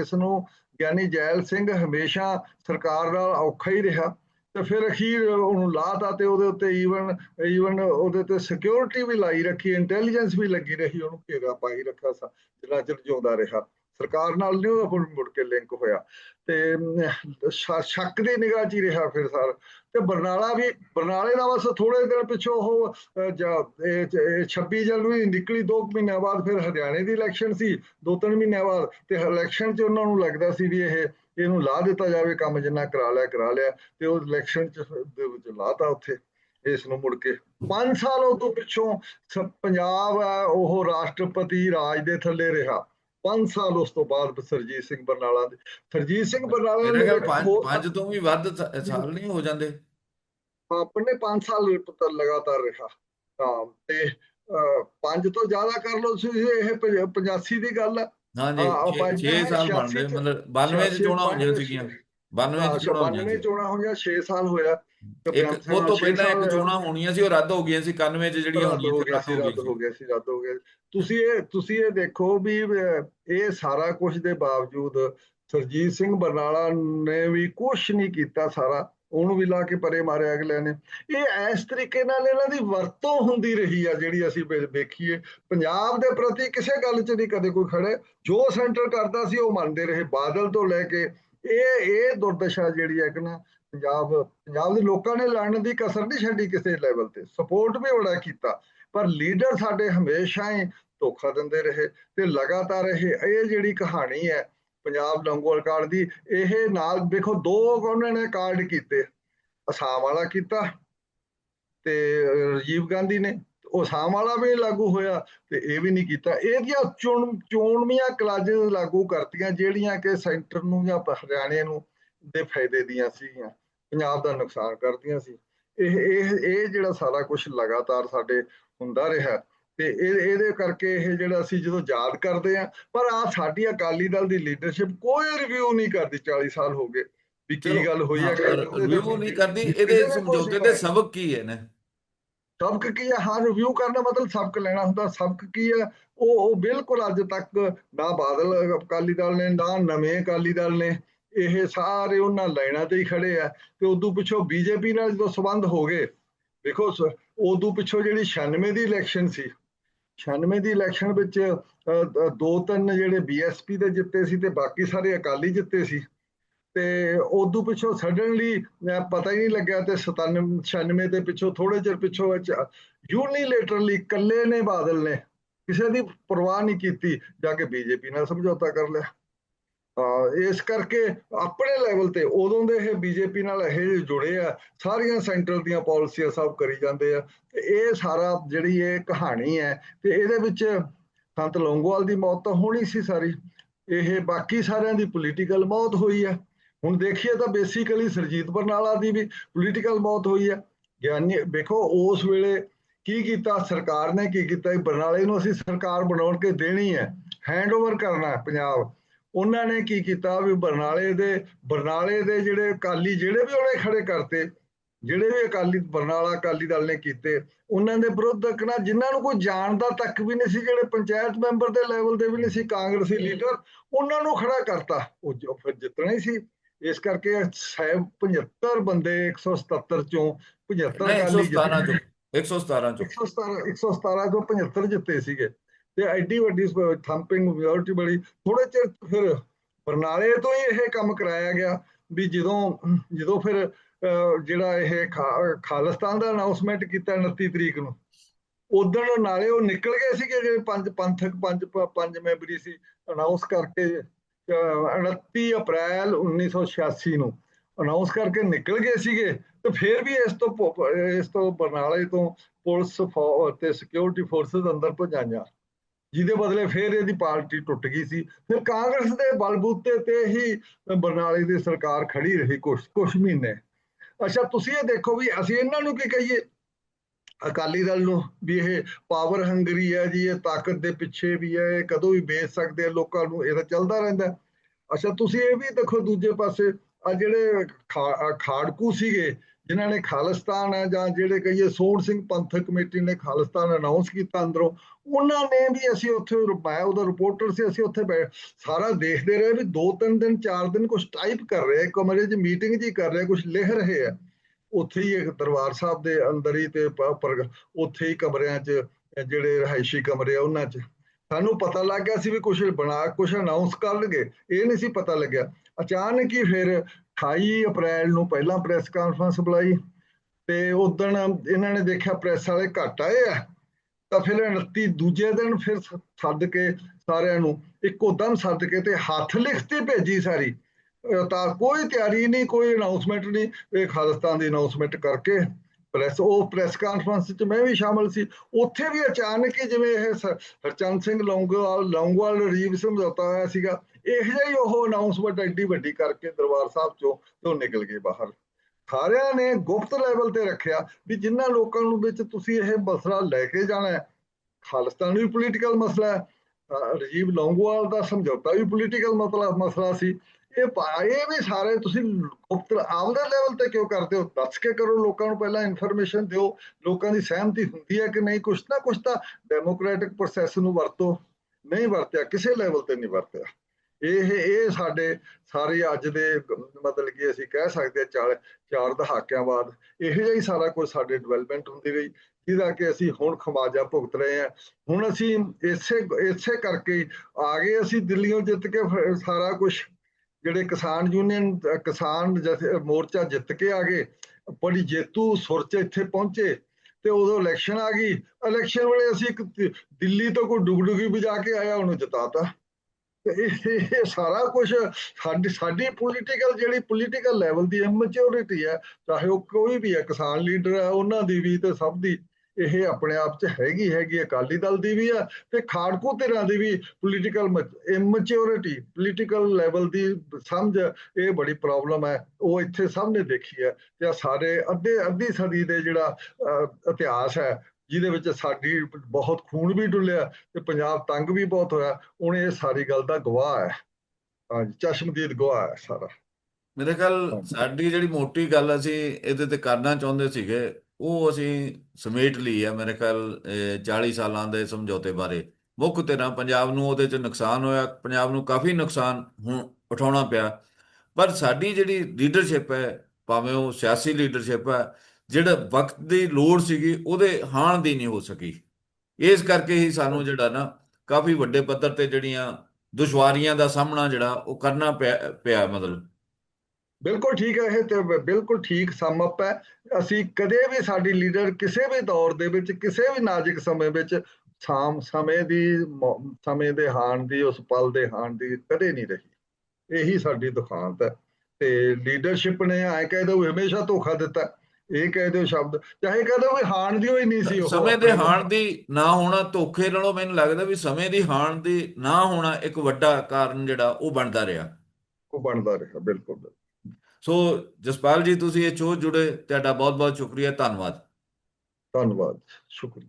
ਇਸ ਨੂੰ ਗਿਆਨੀ ਜੈਲ ਸਿੰਘ ਹਮੇਸ਼ਾ ਸਰਕਾਰ ਨਾਲ ਔਖਾ ਹੀ ਰਿਹਾ ਤੇ ਫਿਰ ਅਖੀਰ ਉਹਨੂੰ ਲਾਤਾ ਤੇ ਉਹਦੇ ਉੱਤੇ ਈਵਨ ਈਵਨ ਉਹਦੇ ਤੇ ਸਿਕਿਉਰਿਟੀ ਵੀ ਲਾਈ ਰੱਖੀ ਇੰਟੈਲੀਜੈਂਸ ਵੀ ਲੱਗੀ ਰਹੀ, ਉਹਨੂੰ ਘੇਰਾ ਪਾਈ ਰੱਖਿਆ ਸਾ, ਜਿੰਨਾ ਚਿਰ ਜਿਉਂਦਾ ਰਿਹਾ। ਸਰਕਾਰ ਨਾਲ ਨਹੀਂ ਉਹ ਹੁਣ ਮੁੜ ਕੇ ਲਿੰਕ ਹੋਇਆ। ਤੇ ਸ਼ੱਕ ਦੀ ਨਿਗਾਹ 'ਚ ਹੀ ਰਿਹਾ ਫਿਰ ਸਾਰ। ਤੇ ਬਰਨਾਲਾ ਵੀ ਬਰਨਾਲੇ ਦਾ ਬਸ ਥੋੜੇ ਦਿਨ ਪਿੱਛੋਂ ਉਹ ਅਹ, 26 ਜਨਵਰੀ ਨਿਕਲੀ ਦੋ ਕੁ ਮਹੀਨਿਆਂ ਬਾਅਦ ਫਿਰ ਹਰਿਆਣੇ ਦੀ ਇਲੈਕਸ਼ਨ ਸੀ ਦੋ ਤਿੰਨ ਮਹੀਨਿਆਂ ਬਾਅਦ। ਤੇ ਇਲੈਕਸ਼ਨ 'ਚ ਉਹਨਾਂ ਨੂੰ ਲੱਗਦਾ ਸੀ ਵੀ ਇਹ ਇਹਨੂੰ ਲਾ ਦਿੱਤਾ ਜਾਵੇ ਕੰਮ ਜਿੰਨਾ ਕਰਾ ਲਿਆ ਕਰਾ ਲਿਆ। ਤੇ ਉਹ ਇਲੈਕਸ਼ਨ 'ਚ ਦੇ ਵਿੱਚ ਲਾਤਾ ਉੱਥੇ ਇਸ ਨੂੰ ਮੁੜ ਕੇ। 5 ਸਾਲ ਉਹ ਤੋਂ ਪਿੱਛੋਂ ਸ- ਪੰਜਾਬ ਹੈ ਉਹ ਰਾਸ਼ਟਰਪਤੀ ਰਾਜ ਦੇ ਥੱਲੇ ਰਿਹਾ। 5 ਸਾਲ ਉਸ ਤੋਂ ਬਾਅਦ ਸਰਜੀਤ ਸਿੰਘ ਬਰਨਾਲਾ ਦੇ ਸਰਜੀਤ ਸਿੰਘ ਬਰਨਾਲਾ ਨੇ ਪੰਜ ਤੋਂ ਵੀ ਵੱਧ ਸਾਲ ਨਹੀਂ ਹੋ ਜਾਂਦੇ। ਆਪਣੇ 5 ਸਾਲ ਲਗਾਤਾਰ ਰਿਹਾ। ਤੇ ਅਹ, ਪੰਜ ਤੋਂ ਜ਼ਿਆਦਾ ਕਰ ਲਓ ਤੁਸੀਂ ਇਹ 85 ਦੀ ਗੱਲ ਹੈ ਹਾਂਜੀ ਹਾਂ, ਆਪਾਂ 6 ਇੱਥੇ ਸਾਲ 86 ਬਣਦੇ ਮਤਲਬ 92 ਚ 86 ਚੋਣਾਂ ਹੋਈਆਂ ਸੀਗੀਆਂ। ਸੀ। 92 ਚ ਚੋਣਾਂ ਹੋਈਆਂ 92 ਸੀ। ਚੋਣਾਂ ਹੋਈਆਂ 6 ਸਾਲ ਹੋਇਆ। ਇੱਕ 85 ਉਹ ਤੋਂ ਪਹਿਲਾਂ ਇੱਕ। ਚੋਣਾਂ ਹੋਣੀਆਂ ਸੀ ਉਹ ਰੱਦ ਹੋ ਗਈਆਂ ਸੀ 91 ਚ ਜਿਹੜੀਆਂ ਹੋਣੀਆਂ ਸੀ ਰੱਦ ਹੋ ਗਈਆਂ ਗਿਆ ਸੀ। ਰੱਦ ਹੋ ਗਿਆ ਤੁਸੀਂ ਇਹ ਤੁਸੀਂ ਇਹ ਦੇਖੋ ਵੀ ਇਹ ਸਾਰਾ ਕੁਝ ਦੇ ਬਾਵਜੂਦ ਸਰਜੀਤ ਸਿੰਘ ਬਰਨਾਲਾ ਨੇ ਵੀ ਕੁਝ ਨਹੀਂ ਕੀਤਾ ਸਾਰਾ। ਉਹਨੂੰ ਵੀ ਲਾ ਕੇ ਪਰੇ ਮਾਰਿਆ ਅਗਲੇ ਨੇ। ਇਹ ਇਸ ਤਰੀਕੇ ਨਾਲ ਇਹਨਾਂ ਦੀ ਵਰਤੋਂ ਹੁੰਦੀ ਰਹੀ ਆ ਜਿਹੜੀ ਅਸੀਂ ਵੇਖੀਏ। ਪੰਜਾਬ ਦੇ ਪ੍ਰਤੀ ਕਿਸੇ ਗੱਲ 'ਚ ਨਹੀਂ ਕਦੇ ਕੋਈ ਖੜੇ। ਜੋ ਸੈਂਟਰ ਕਰਦਾ ਸੀ ਉਹ ਮੰਨਦੇ ਰਹੇ। ਬਾਦਲ ਤੋਂ ਲੈ ਕੇ ਇਹ ਇਹ ਦੁਰਦਸ਼ਾ ਜਿਹੜੀ ਹੈ ਕਿ ਨਾ ਪੰਜਾਬ ਪੰਜਾਬ ਦੇ ਲੋਕਾਂ ਨੇ ਲੜਨ ਦੀ ਕਸਰ ਨਹੀਂ ਛੱਡੀ ਕਿਸੇ ਲੈਵਲ ਤੇ। ਸਪੋਰਟ ਵੀ ਬੜਾ ਕੀਤਾ, ਪਰ ਲੀਡਰ ਸਾਡੇ ਹਮੇਸ਼ਾ ਹੀ ਧੋਖਾ ਦਿੰਦੇ ਰਹੇ ਤੇ ਲਗਾਤਾਰ ਇਹ ਇਹ ਜਿਹੜੀ ਕਹਾਣੀ ਹੈ ਪੰਜਾਬ ਲੰਗੋਵਾਲ ਕਾਰਡ ਦੀ, ਇਹ ਨਾਲ ਦੇਖੋ ਦੋ ਉਹਨਾਂ ਨੇ ਕਾਰਡ ਕੀਤੇ। ਅਸਾਮ ਵਾਲਾ ਕੀਤਾ ਤੇ ਰਾਜੀਵ ਗਾਂਧੀ ਨੇ। ਉਹ ਅਸਾਮ ਵਾਲਾ ਵੀ ਲਾਗੂ ਹੋਇਆ ਤੇ ਇਹ ਵੀ ਨਹੀਂ ਕੀਤਾ। ਇਹਦੀਆਂ ਚੋਣ ਚੋਣਵੀਆਂ ਕਲਾਜਸ ਲਾਗੂ ਕਰਤੀਆਂ ਜਿਹੜੀਆਂ ਕਿ ਸੈਂਟਰ ਨੂੰ ਜਾਂ ਹਰਿਆਣੇ ਨੂੰ ਦੇ ਫਾਇਦੇ ਦੀਆਂ ਸੀਗੀਆਂ ਪੰਜਾਬ ਦਾ ਨੁਕਸਾਨ ਕਰਦੀਆਂ ਸੀ। ਇਹ ਇਹ ਇਹ ਜਿਹੜਾ ਸਾਰਾ ਕੁਝ ਲਗਾਤਾਰ ਸਾਡੇ ਹੁੰਦਾ ਰਿਹਾ ਤੇ ਇਹ ਇਹਦੇ ਕਰਕੇ ਇਹ ਜਿਹੜਾ ਅਸੀਂ ਜਦੋਂ ਯਾਦ ਕਰਦੇ ਆ ਪਰ ਆ ਸਾਡੀ ਅਕਾਲੀ ਦਲ ਦੀ ਲੀਡਰਸ਼ਿਪ ਕੋਈ ਰਿਵਿਊ ਨਹੀਂ ਕਰਦੀ 40 ਸਾਲ ਹੋ ਗਏ ਵੀ ਕੀ ਗੱਲ ਹੋਈ ਹੈ ਰਿਵਿਊ ਨਹੀਂ ਕਰਦੀ ਇਹਦੇ ਸਮਝੌਤੇ ਦੇ। ਸਬਕ ਕੀ ਹੈ ਨੇ? ਸਬਕ ਕੀ ਹੈ? ਹਾਂ ਰਿਵਿਊ ਕਰਨਾ ਮਤਲਬ ਸਬਕ ਲੈਣਾ ਹੁੰਦਾ, ਸਬਕ ਕੀ ਹੈ? ਉਹ ਉਹ ਬਿਲਕੁਲ ਅੱਜ ਤੱਕ ਨਾ ਬਾਦਲ ਅਕਾਲੀ ਦਲ ਨੇ, ਨਾ ਨਵੇਂ ਅਕਾਲੀ ਦਲ ਨੇ, ਇਹ ਸਾਰੇ ਉਹਨਾਂ ਲਾਈਨਾਂ ਤੇ ਹੀ ਖੜੇ ਆ। ਤੇ ਉਦੋਂ ਪਿੱਛੋਂ ਬੀਜੇਪੀ ਨਾਲ ਜਦੋਂ ਸਬੰਧ ਹੋ ਗਏ, ਦੇਖੋ ਸ- ਉਦੋਂ ਪਿੱਛੋਂ ਜਿਹੜੀ 96 ਦੀ ਇਲੈਕਸ਼ਨ ਸੀ 96 ਦੀ ਇਲੈਕਸ਼ਨ ਵਿੱਚ ਦੋ ਤਿੰਨ ਜਿਹੜੇ ਬੀਐਸਪੀ ਦੇ ਜਿੱਤੇ ਸੀ ਤੇ ਬਾਕੀ ਸਾਰੇ ਅਕਾਲੀ ਜਿੱਤੇ ਸੀ। ਤੇ ਉਦੋਂ ਪਿੱਛੋਂ ਸਡਨਲੀ ਪਤਾ ਹੀ ਨਹੀਂ ਲੱਗਿਆ ਤੇ 97 96 ਦੇ ਪਿੱਛੋਂ ਥੋੜੇ ਚਿਰ ਪਿੱਛੋਂ ਯੂਨੀਲੇਟਰਲੀ ਇਕੱਲੇ ਨੇ ਬਾਦਲ ਨੇ, ਕਿਸੇ ਦੀ ਪਰਵਾਹ ਨਹੀਂ ਕੀਤੀ, ਜਾ ਕੇ ਬੀਜੇਪੀ ਨਾਲ ਸਮਝੌਤਾ ਕਰ ਲਿਆ। ਇਸ ਕਰਕੇ ਆਪਣੇ ਲੈਵਲ ਤੇ ਉਦੋਂ ਦੇ ਇਹ ਬੀਜੇਪੀ ਨਾਲ ਇਹ ਜਿਹੇ ਜੁੜੇ ਆ, ਸਾਰੀਆਂ ਸੈਂਟਰ ਦੀਆਂ ਪਾਲਿਸੀਆਂ ਸਭ ਕਰੀ ਜਾਂਦੇ ਆ, ਤੇ ਇਹ ਸਾਰਾ ਜਿਹੜੀ ਇਹ ਕਹਾਣੀ ਹੈ, ਤੇ ਇਹਦੇ ਵਿੱਚ ਸੰਤ ਲੌਂਗੋਵਾਲ ਦੀ ਮੌਤ ਤਾਂ ਹੋਣੀ ਸੀ ਸਾਰੀ, ਇਹ ਬਾਕੀ ਸਾਰਿਆਂ ਦੀ ਪੋਲੀਟੀਕਲ ਮੌਤ ਹੋਈ ਹੈ ਹੁਣ ਦੇਖੀਏ ਤਾਂ ਬੇਸਿਕਲੀ ਸਰਜੀਤ ਬਰਨਾਲਾ ਦੀ ਵੀ ਪੋਲੀਟੀਕਲ ਮੌਤ ਹੋਈ ਹੈ। ਗਿਆਨੀ ਵੇਖੋ, ਉਸ ਵੇਲੇ ਕੀ ਕੀਤਾ? ਸਰਕਾਰ ਨੇ ਕੀ ਕੀਤਾ? ਇਹ ਬਰਨਾਲੇ ਨੂੰ ਅਸੀਂ ਸਰਕਾਰ ਬਣਾਉਣ ਕੇ ਦੇਣੀ ਹੈ। ਹੈਂਡਓਵਰ ਕਰਨਾ ਪੰਜਾਬ। ਉਹਨਾਂ ਨੇ ਕੀ ਕੀਤਾ? ਵੀ ਬਰਨਾਲੇ ਦੇ ਬਰਨਾਲੇ ਦੇ ਜਿਹੜੇ ਅਕਾਲੀ, ਜਿਹੜੇ ਵੀ ਉਹਨੇ ਖੜੇ ਕਰਤੇ, ਜਿਹੜੇ ਵੀ ਅਕਾਲੀ ਬਰਨਾਲਾ ਅਕਾਲੀ ਦਲ ਨੇ ਕੀਤੇ, ਉਹਨਾਂ ਦੇ ਵਿਰੁੱਧ ਨਾ ਜਿਨ੍ਹਾਂ ਨੂੰ ਕੋਈ ਜਾਣਦਾ ਤੱਕ ਵੀ ਨਹੀਂ ਸੀ, ਜਿਹੜੇ ਪੰਚਾਇਤ ਮੈਂਬਰ ਦੇ ਲੈਵਲ ਦੇ ਵੀ ਨਹੀਂ ਸੀ, ਕਾਂਗਰਸੀ ਲੀਡਰ ਉਹਨਾਂ ਨੂੰ ਖੜਾ ਕਰਤਾ। ਉਹ ਜੋ ਫਿਰ ਜਿੱਤਣਾ ਹੀ ਸੀ। ਇਸ ਕਰਕੇ ਸਾਹਿਬ 75 ਬੰਦੇ 177 ਚੋਂ 75 ਨਹੀਂ ਅਕਾਲੀ 117 ਜਿੱਤੇ ਚੋਂ 117 ਚੋਂ। 117 117 ਤੋਂ 75 ਜਿੱਤੇ ਸੀਗੇ। ਤੇ ਐਡੀ ਵੱਡੀ ਥੰਪਿੰਗ ਮੈਜੋਰਟੀ ਬੜੀ ਥੋੜੇ ਚਿਰ ਫਿਰ ਬਰਨਾਲੇ ਤੋਂ ਹੀ ਇਹ ਕੰਮ ਕਰਾਇਆ ਗਿਆ ਵੀ ਜਦੋਂ ਜਦੋਂ ਫਿਰ ਜਿਹੜਾ ਇਹ ਖਾਲਿਸਤਾਨ ਦਾ ਅਨਾਉਂਸਮੈਂਟ ਕੀਤਾ 29 ਤਰੀਕ ਨੂੰ ਉਦੋਂ ਨਾਲੇ ਉਹ ਨਿਕਲ ਗਏ ਸੀਗੇ ਜਿਹੜੇ ਪੰਜ ਪੰਥਕ ਪੰਜ ਪੰਜ ਮੈਂਬਰੀ ਸੀ ਅਨਾਉਂਸ ਕਰਕੇ 29 ਅਪ੍ਰੈਲ 1986 ਨੂੰ ਅਨਾਉਂਸ ਕਰਕੇ ਨਿਕਲ ਗਏ ਸੀਗੇ ਤੇ ਫਿਰ ਵੀ ਇਸ ਤੋਂ ਇਸ ਤੋਂ ਬਰਨਾਲੇ ਤੋਂ ਪੁਲਿਸ ਫੌ- ਤੇ ਸਿਕਿਉਰਿਟੀ ਫੋਰਸਸ ਅੰਦਰ ਭਜਾਈਆਂ। ਜਿਹਦੇ ਬਦਲੇ ਫਿਰ ਇਹਦੀ ਪਾਰਟੀ ਟੁੱਟ ਗਈ ਸੀ। ਫਿਰ ਕਾਂਗਰਸ ਦੇ ਬਲਬੂਤੇ ਤੇ ਹੀ ਬਰਨਾਲੇ ਦੀ ਸਰਕਾਰ ਖੜੀ ਰਹੀ ਕੁਝ ਕੁਝ ਮਹੀਨੇ। ਅੱਛਾ, ਤੁਸੀਂ ਇਹ ਦੇਖੋ ਵੀ ਅਸੀਂ ਇਹਨਾਂ ਨੂੰ ਕੀ ਕਹੀਏ? ਅਕਾਲੀ ਦਲ ਨੂੰ ਵੀ ਇਹ ਪਾਵਰ ਹੰਗਰੀ ਹੈ ਜੀ, ਇਹ ਤਾਕਤ ਦੇ ਪਿੱਛੇ ਵੀ ਹੈ, ਇਹ ਕਦੋਂ ਵੀ ਵੇਚ ਸਕਦੇ ਆ ਲੋਕਾਂ ਨੂੰ, ਇਹ ਤਾਂ ਚੱਲਦਾ ਰਹਿੰਦਾ ਅੱਛਾ, ਤੁਸੀਂ ਇਹ ਵੀ ਦੇਖੋ ਦੂਜੇ ਪਾਸੇ ਆ ਜਿਹੜੇ ਖਾ- ਖਾੜਕੂ ਸੀਗੇ, ਜਿਨ੍ਹਾਂ ਨੇ ਖਾਲਿਸਤਾਨ ਹੈ ਜਾਂ ਜਿਹੜੇ ਕਹੀਏ ਸੋਹਣ ਸਿੰਘ ਪੰਥਕ ਕਮੇਟੀ ਨੇ ਖਾਲਿਸਤਾਨ ਅਨਾਉਂਸ ਕੀਤਾ ਅੰਦਰੋਂ, ਉਹਨਾਂ ਨੇ ਵੀ ਅਸੀਂ ਉੱਥੇ ਮੈਂ ਉਹਦਾ ਰਿਪੋਰਟਰ ਸੀ, ਅਸੀਂ ਉੱਥੇ ਬੈ- ਸਾਰਾ ਦੇਖਦੇ ਰਹੇ ਵੀ ਦੋ ਤਿੰਨ ਦਿਨ, ਚਾਰ ਦਿਨ ਕੁਝ ਟਾਈਪ ਕਰ ਰਹੇ ਕਮਰੇ 'ਚ ਮੀਟਿੰਗ ਜੀ ਕਰ ਰਹੇ ਕੁਝ ਲਿਖ ਰਹੇ ਆ। ਉੱਥੇ ਹੀ ਦਰਬਾਰ ਸਾਹਿਬ ਦੇ ਅੰਦਰ ਹੀ ਤੇ ਉੱਥੇ ਹੀ ਕਮਰਿਆਂ 'ਚ, ਜਿਹੜੇ ਰਹਾਇਸ਼ੀ ਕਮਰੇ ਆ ਉਹਨਾਂ 'ਚ। ਸਾਨੂੰ ਪਤਾ ਲੱਗ ਗਿਆ ਸੀ ਵੀ ਕੁਝ ਬਣਾ ਕੁਝ ਅਨਾਉਂਸ ਕਰਨਗੇ। ਇਹ ਨਹੀਂ ਸੀ ਪਤਾ ਲੱਗਿਆ। ਅਚਾਨਕ ਹੀ ਫਿਰ 28 ਅਪ੍ਰੈਲ ਨੂੰ ਪਹਿਲਾਂ ਪ੍ਰੈਸ ਕਾਨਫਰੰਸ ਬੁਲਾਈ ਤੇ ਉਦੋਂ ਇਹਨਾਂ ਨੇ ਦੇਖਿਆ ਪ੍ਰੈਸ ਵਾਲੇ ਘੱਟ ਆਏ ਆ। ਤਾਂ ਫਿਰ 29 ਦੂਜੇ ਦਿਨ ਫਿਰ ਸ- ਸੱਦ ਕੇ ਸਾਰਿਆਂ ਨੂੰ ਇੱਕੋ ਦਮ ਸੱਦ ਕੇ ਤੇ ਹੱਥ ਲਿਖਤੀ ਭੇਜੀ ਸਾਰੀ। ਤਾਂ ਕੋਈ ਤਿਆਰੀ ਨਹੀਂ, ਕੋਈ ਅਨਾਉਂਸਮੈਂਟ ਨਹੀਂ। ਇਹ ਖਾਲਿਸਤਾਨ ਦੀ ਅਨਾਉਂਸਮੈਂਟ ਕਰਕੇ ਪ੍ਰੈਸ ਉਹ ਪ੍ਰੈਸ ਕਾਨਫਰੰਸ 'ਚ ਮੈਂ ਵੀ ਸ਼ਾਮਲ ਸੀ। ਉੱਥੇ ਵੀ ਅਚਾਨਕ ਹੀ ਜਿਵੇਂ ਇਹ ਸ- ਹਰਚੰਦ ਸਿੰਘ ਲੌਂਗੋਵਾਲ ਲੌਂਗੋਵਾਲ ਰੀਵ ਸਮਝੌਤਾ ਹੋਇਆ ਸੀਗਾ, ਇਹ ਜਿਹਾ ਹੀ ਉਹ ਅਨਾਉਂਸਮੈਂਟ ਐਡੀ ਵੱਡੀ ਕਰਕੇ ਦਰਬਾਰ ਸਾਹਿਬ 'ਚੋਂ ਤੇ ਨਿਕਲ ਗਏ ਬਾਹਰ। ਸਾਰਿਆਂ ਨੇ ਗੁਪਤ ਲੈਵਲ ਤੇ ਰੱਖਿਆ ਵੀ ਜਿਨ੍ਹਾਂ ਲੋਕਾਂ ਨੂੰ ਵਿੱਚ ਤੁਸੀਂ ਇਹ ਮਸਲਾ ਲੈ ਕੇ ਜਾਣਾ ਹੈ, ਖਾਲਿਸਤਾਨ ਵੀ ਪੋਲੀਟੀਕਲ ਮਸਲਾ ਹੈ, ਅਹ ਰਾਜੀਵ ਲੌਂਗੋਵਾਲ ਦਾ ਸਮਝੌਤਾ ਵੀ ਪੋਲੀਟੀਕਲ ਮਸਲਾ ਮਸਲਾ ਸੀ। ਇਹ ਇਹ ਵੀ ਸਾਰੇ ਤੁਸੀਂ ਗੁਪਤ ਆਪਦੇ ਲੈਵਲ ਤੇ ਕਿਉਂ ਕਰਦੇ ਹੋ? ਦੱਸ ਕੇ ਕਰੋ ਲੋਕਾਂ ਨੂੰ ਪਹਿਲਾਂ ਇਨਫੋਰਮੇਸ਼ਨ ਦਿਓ। ਲੋਕਾਂ ਦੀ ਸਹਿਮਤੀ ਹੁੰਦੀ ਹੈ ਕਿ ਨਹੀਂ? ਕੁਛ ਨਾ ਕੁਛ ਤਾਂ ਡੈਮੋਕ੍ਰੈਟਿਕ ਪ੍ਰੋਸੈਸ ਨੂੰ ਵਰਤੋ। ਨਹੀਂ ਵਰਤਿਆ, ਕਿਸੇ ਲੈਵਲ ਤੇ ਨਹੀਂ ਵਰਤਿਆ। ਇਹ ਇਹ ਸਾਡੇ ਸਾਰੇ ਅੱਜ ਦੇ ਮਤਲਬ ਕਿ ਅਸੀਂ ਕਹਿ ਸਕਦੇ ਹਾਂ ਚਾਰ ਚਾਰ ਦਹਾਕਿਆਂ ਬਾਅਦ ਇਹੋ ਜਿਹਾ ਹੀ ਸਾਰਾ ਕੁਝ ਸਾਡੇ ਡਿਵੈਲਪਮੈਂਟ ਹੁੰਦੀ ਰਹੀ, ਜਿਹਦਾ ਕਿ ਅਸੀਂ ਹੁਣ ਖਮਾਜਾ ਭੁਗਤ ਰਹੇ ਹਾਂ। ਹੁਣ ਅਸੀਂ ਇਸੇ ਇਸੇ ਕਰਕੇ ਆ ਗਏ ਅਸੀਂ ਦਿੱਲੀੋਂ ਜਿੱਤ ਕੇ ਸਾਰਾ ਕੁਝ ਜਿਹੜੇ ਕਿਸਾਨ ਯੂਨੀਅਨ ਕਿਸਾਨ ਜਥੇ ਮੋਰਚਾ ਜਿੱਤ ਕੇ ਆ ਗਏ ਬੜੀ ਜੇਤੂ ਸੁਰ 'ਚ ਇੱਥੇ ਪਹੁੰਚੇ ਤੇ ਉਦੋਂ ਇਲੈਕਸ਼ਨ ਆ ਗਈ। ਇਲੈਕਸ਼ਨ ਵੇਲੇ ਅਸੀਂ ਇੱਕ ਦਿੱਲੀ ਤੋਂ ਕੋਈ ਡੁਗਡੁਗੀ ਵਜਾ ਕੇ ਆਇਆ, ਉਹਨੂੰ ਜਿਤਾਤਾ। ਇਹ ਸਾਰਾ ਕੁਝ ਸਾਡੀ ਸਾਡੀ ਪੋਲੀਟੀਕਲ ਜਿਹੜੀ ਪੋਲੀਟੀਕਲ ਲੈਵਲ ਦੀ ਇਮੈਚੁਰਿਟੀ ਹੈ ਚਾਹੇ ਉਹ ਕੋਈ ਵੀ ਹੈ ਕਿਸਾਨ ਲੀਡਰ ਹੈ, ਉਹਨਾਂ ਦੀ ਵੀ ਤੇ ਸਭ ਦੀ। ਇਹ ਆਪਣੇ ਆਪ 'ਚ ਹੈਗੀ ਹੈਗੀ ਅਕਾਲੀ ਦਲ ਦੀ ਵੀ ਆ ਤੇ ਖਾੜਕੂ ਧਿਰਾਂ ਦੀ ਵੀ ਪੋਲੀਟੀਕਲ ਇਮੈਚੁਰਿਟੀ ਪੋਲੀਟੀਕਲ ਲੈਵਲ ਦੀ ਸਮਝ ਇਹ ਬੜੀ ਪ੍ਰੋਬਲਮ ਹੈ। ਉਹ ਇੱਥੇ ਨੇ ਦੇਖੀ ਹੈ ਤੇ ਸਾਰੇ ਅੱਧੇ ਅੱਧੀ ਸਦੀ ਦੇ ਜਿਹੜਾ ਇਤਿਹਾਸ ਹੈ ਜਿਹਦੇ ਵਿੱਚ ਸਾਡੀ ਬਹੁਤ ਖੂਨ ਵੀ ਡੁੱਲਿਆ ਤੇ ਪੰਜਾਬ ਤੰਗ ਵੀ ਬਹੁਤ ਹੋਇਆ ਹੁਣ ਇਹ ਸਾਰੀ ਗੱਲ ਦਾ ਗਵਾਹ ਹੈ। ਹਾਂਜੀ ਚਸ਼ਮਦੀਦ ਗਵਾਹ ਹੈ ਸਾਰਾ। ਮੇਰੇ ਖਿਆਲ। ਸਾਡੀ ਜਿਹੜੀ ਮੋਟੀ ਗੱਲ ਅਸੀਂ ਇਹਦੇ ਤੇ ਕਰਨਾ ਚਾਹੁੰਦੇ ਸੀਗੇ ਉਹ ਅਸੀਂ ਸਮੇਟ ਲਈ ਹੈ ਮੇਰੇ ਖਿਆਲ, ਇਹ 40 ਸਾਲਾਂ ਦੇ ਸਮਝੌਤੇ ਬਾਰੇ। ਮੁੱਖ ਤਰ੍ਹਾਂ ਪੰਜਾਬ ਨੂੰ ਉਹਦੇ ਚ ਨੁਕਸਾਨ ਹੋਇਆ, ਪੰਜਾਬ ਨੂੰ ਕਾਫੀ ਨੁਕਸਾਨ ਹੁਣ ਉਠਾਉਣਾ ਪਿਆ। ਪਰ ਸਾਡੀ ਜਿਹੜੀ ਲੀਡਰਸ਼ਿਪ ਹੈ, ਭਾਵੇਂ ਉਹ ਸਿਆਸੀ ਲੀਡਰਸ਼ਿਪ ਹੈ, ਜਿਹੜਾ ਵਕਤ ਦੀ ਲੋੜ ਸੀਗੀ, ਉਹਦੇ ਹਾਣ ਦੀ ਨਹੀਂ ਹੋ ਸਕੀ। ਇਸ ਕਰਕੇ ਹੀ ਸਾਨੂੰ ਜਿਹੜਾ ਨਾ, ਕਾਫੀ ਵੱਡੇ ਪੱਧਰ ਤੇ ਜਿਹੜੀਆਂ ਦੁਸ਼ਵਾਰੀਆਂ ਦਾ ਸਾਹਮਣਾ ਜਿਹੜਾ, ਉਹ ਕਰਨਾ ਪਿਆ ਪਿਆ ਮਤਲਬ। ਬਿਲਕੁਲ ਠੀਕ ਹੈ ਇਹ ਤੇ ਬਿਲਕੁਲ ਠੀਕ ਸਮ ਅਪ ਹੈ। ਅਸੀਂ ਕਦੇ ਵੀ ਸਾਡੀ ਲੀਡਰ ਕਿਸੇ ਵੀ ਦੌਰ ਦੇ ਵਿੱਚ ਕਿਸੇ ਵੀ ਨਾਜ਼ੁਕ ਸਮੇਂ ਵਿੱਚ ਸ਼ਾਮ ਸਮੇਂ ਦੀ ਸਮੇਂ ਦੇ ਹਾਣ ਦੀ ਉਸ ਪਲ ਦੇ ਹਾਣ ਦੀ ਕਦੇ ਨਹੀਂ ਰਹੀ। ਇਹੀ ਸਾਡੀ ਦੁਖਾਂਤ ਹੈ। ਤੇ ਲੀਡਰਸ਼ਿਪ ਨੇ ਐ ਕਹਿ ਦੋ ਹਮੇਸ਼ਾ ਧੋਖਾ ਦਿੱਤਾ। ਇਹ ਕਹਿ ਦਿਓ ਸ਼ਬਦ ਚਾਹੇ ਕਹਿ ਦਿਓ ਵੀ ਹਾਣ ਦੀ ਹੋਈ ਨਹੀਂ ਸੀ ਉਹ। ਸਮੇਂ ਦੇ ਹਾਣ ਦੀ ਨਾ ਹੋਣਾ ਧੋਖੇ ਨਾਲੋਂ ਮੈਨੂੰ ਲੱਗਦਾ ਵੀ ਸਮੇਂ ਦੀ ਹਾਣ ਦੀ ਨਾ ਹੋਣਾ ਇੱਕ ਵੱਡਾ ਕਾਰਨ ਜਿਹੜਾ ਉਹ ਬਣਦਾ ਰਿਹਾ। ਉਹ ਬਣਦਾ ਰਿਹਾ ਬਿਲਕੁਲ। ਸੋ ਜਸਪਾਲ ਜੀ ਤੁਸੀਂ ਇਹ ਚੋਂ ਜੁੜੇ ਤੁਹਾਡਾ ਬਹੁਤ ਬਹੁਤ ਸ਼ੁਕਰੀਆ ਧੰਨਵਾਦ। ਧੰਨਵਾਦ ਸ਼ੁਕਰੀਆ।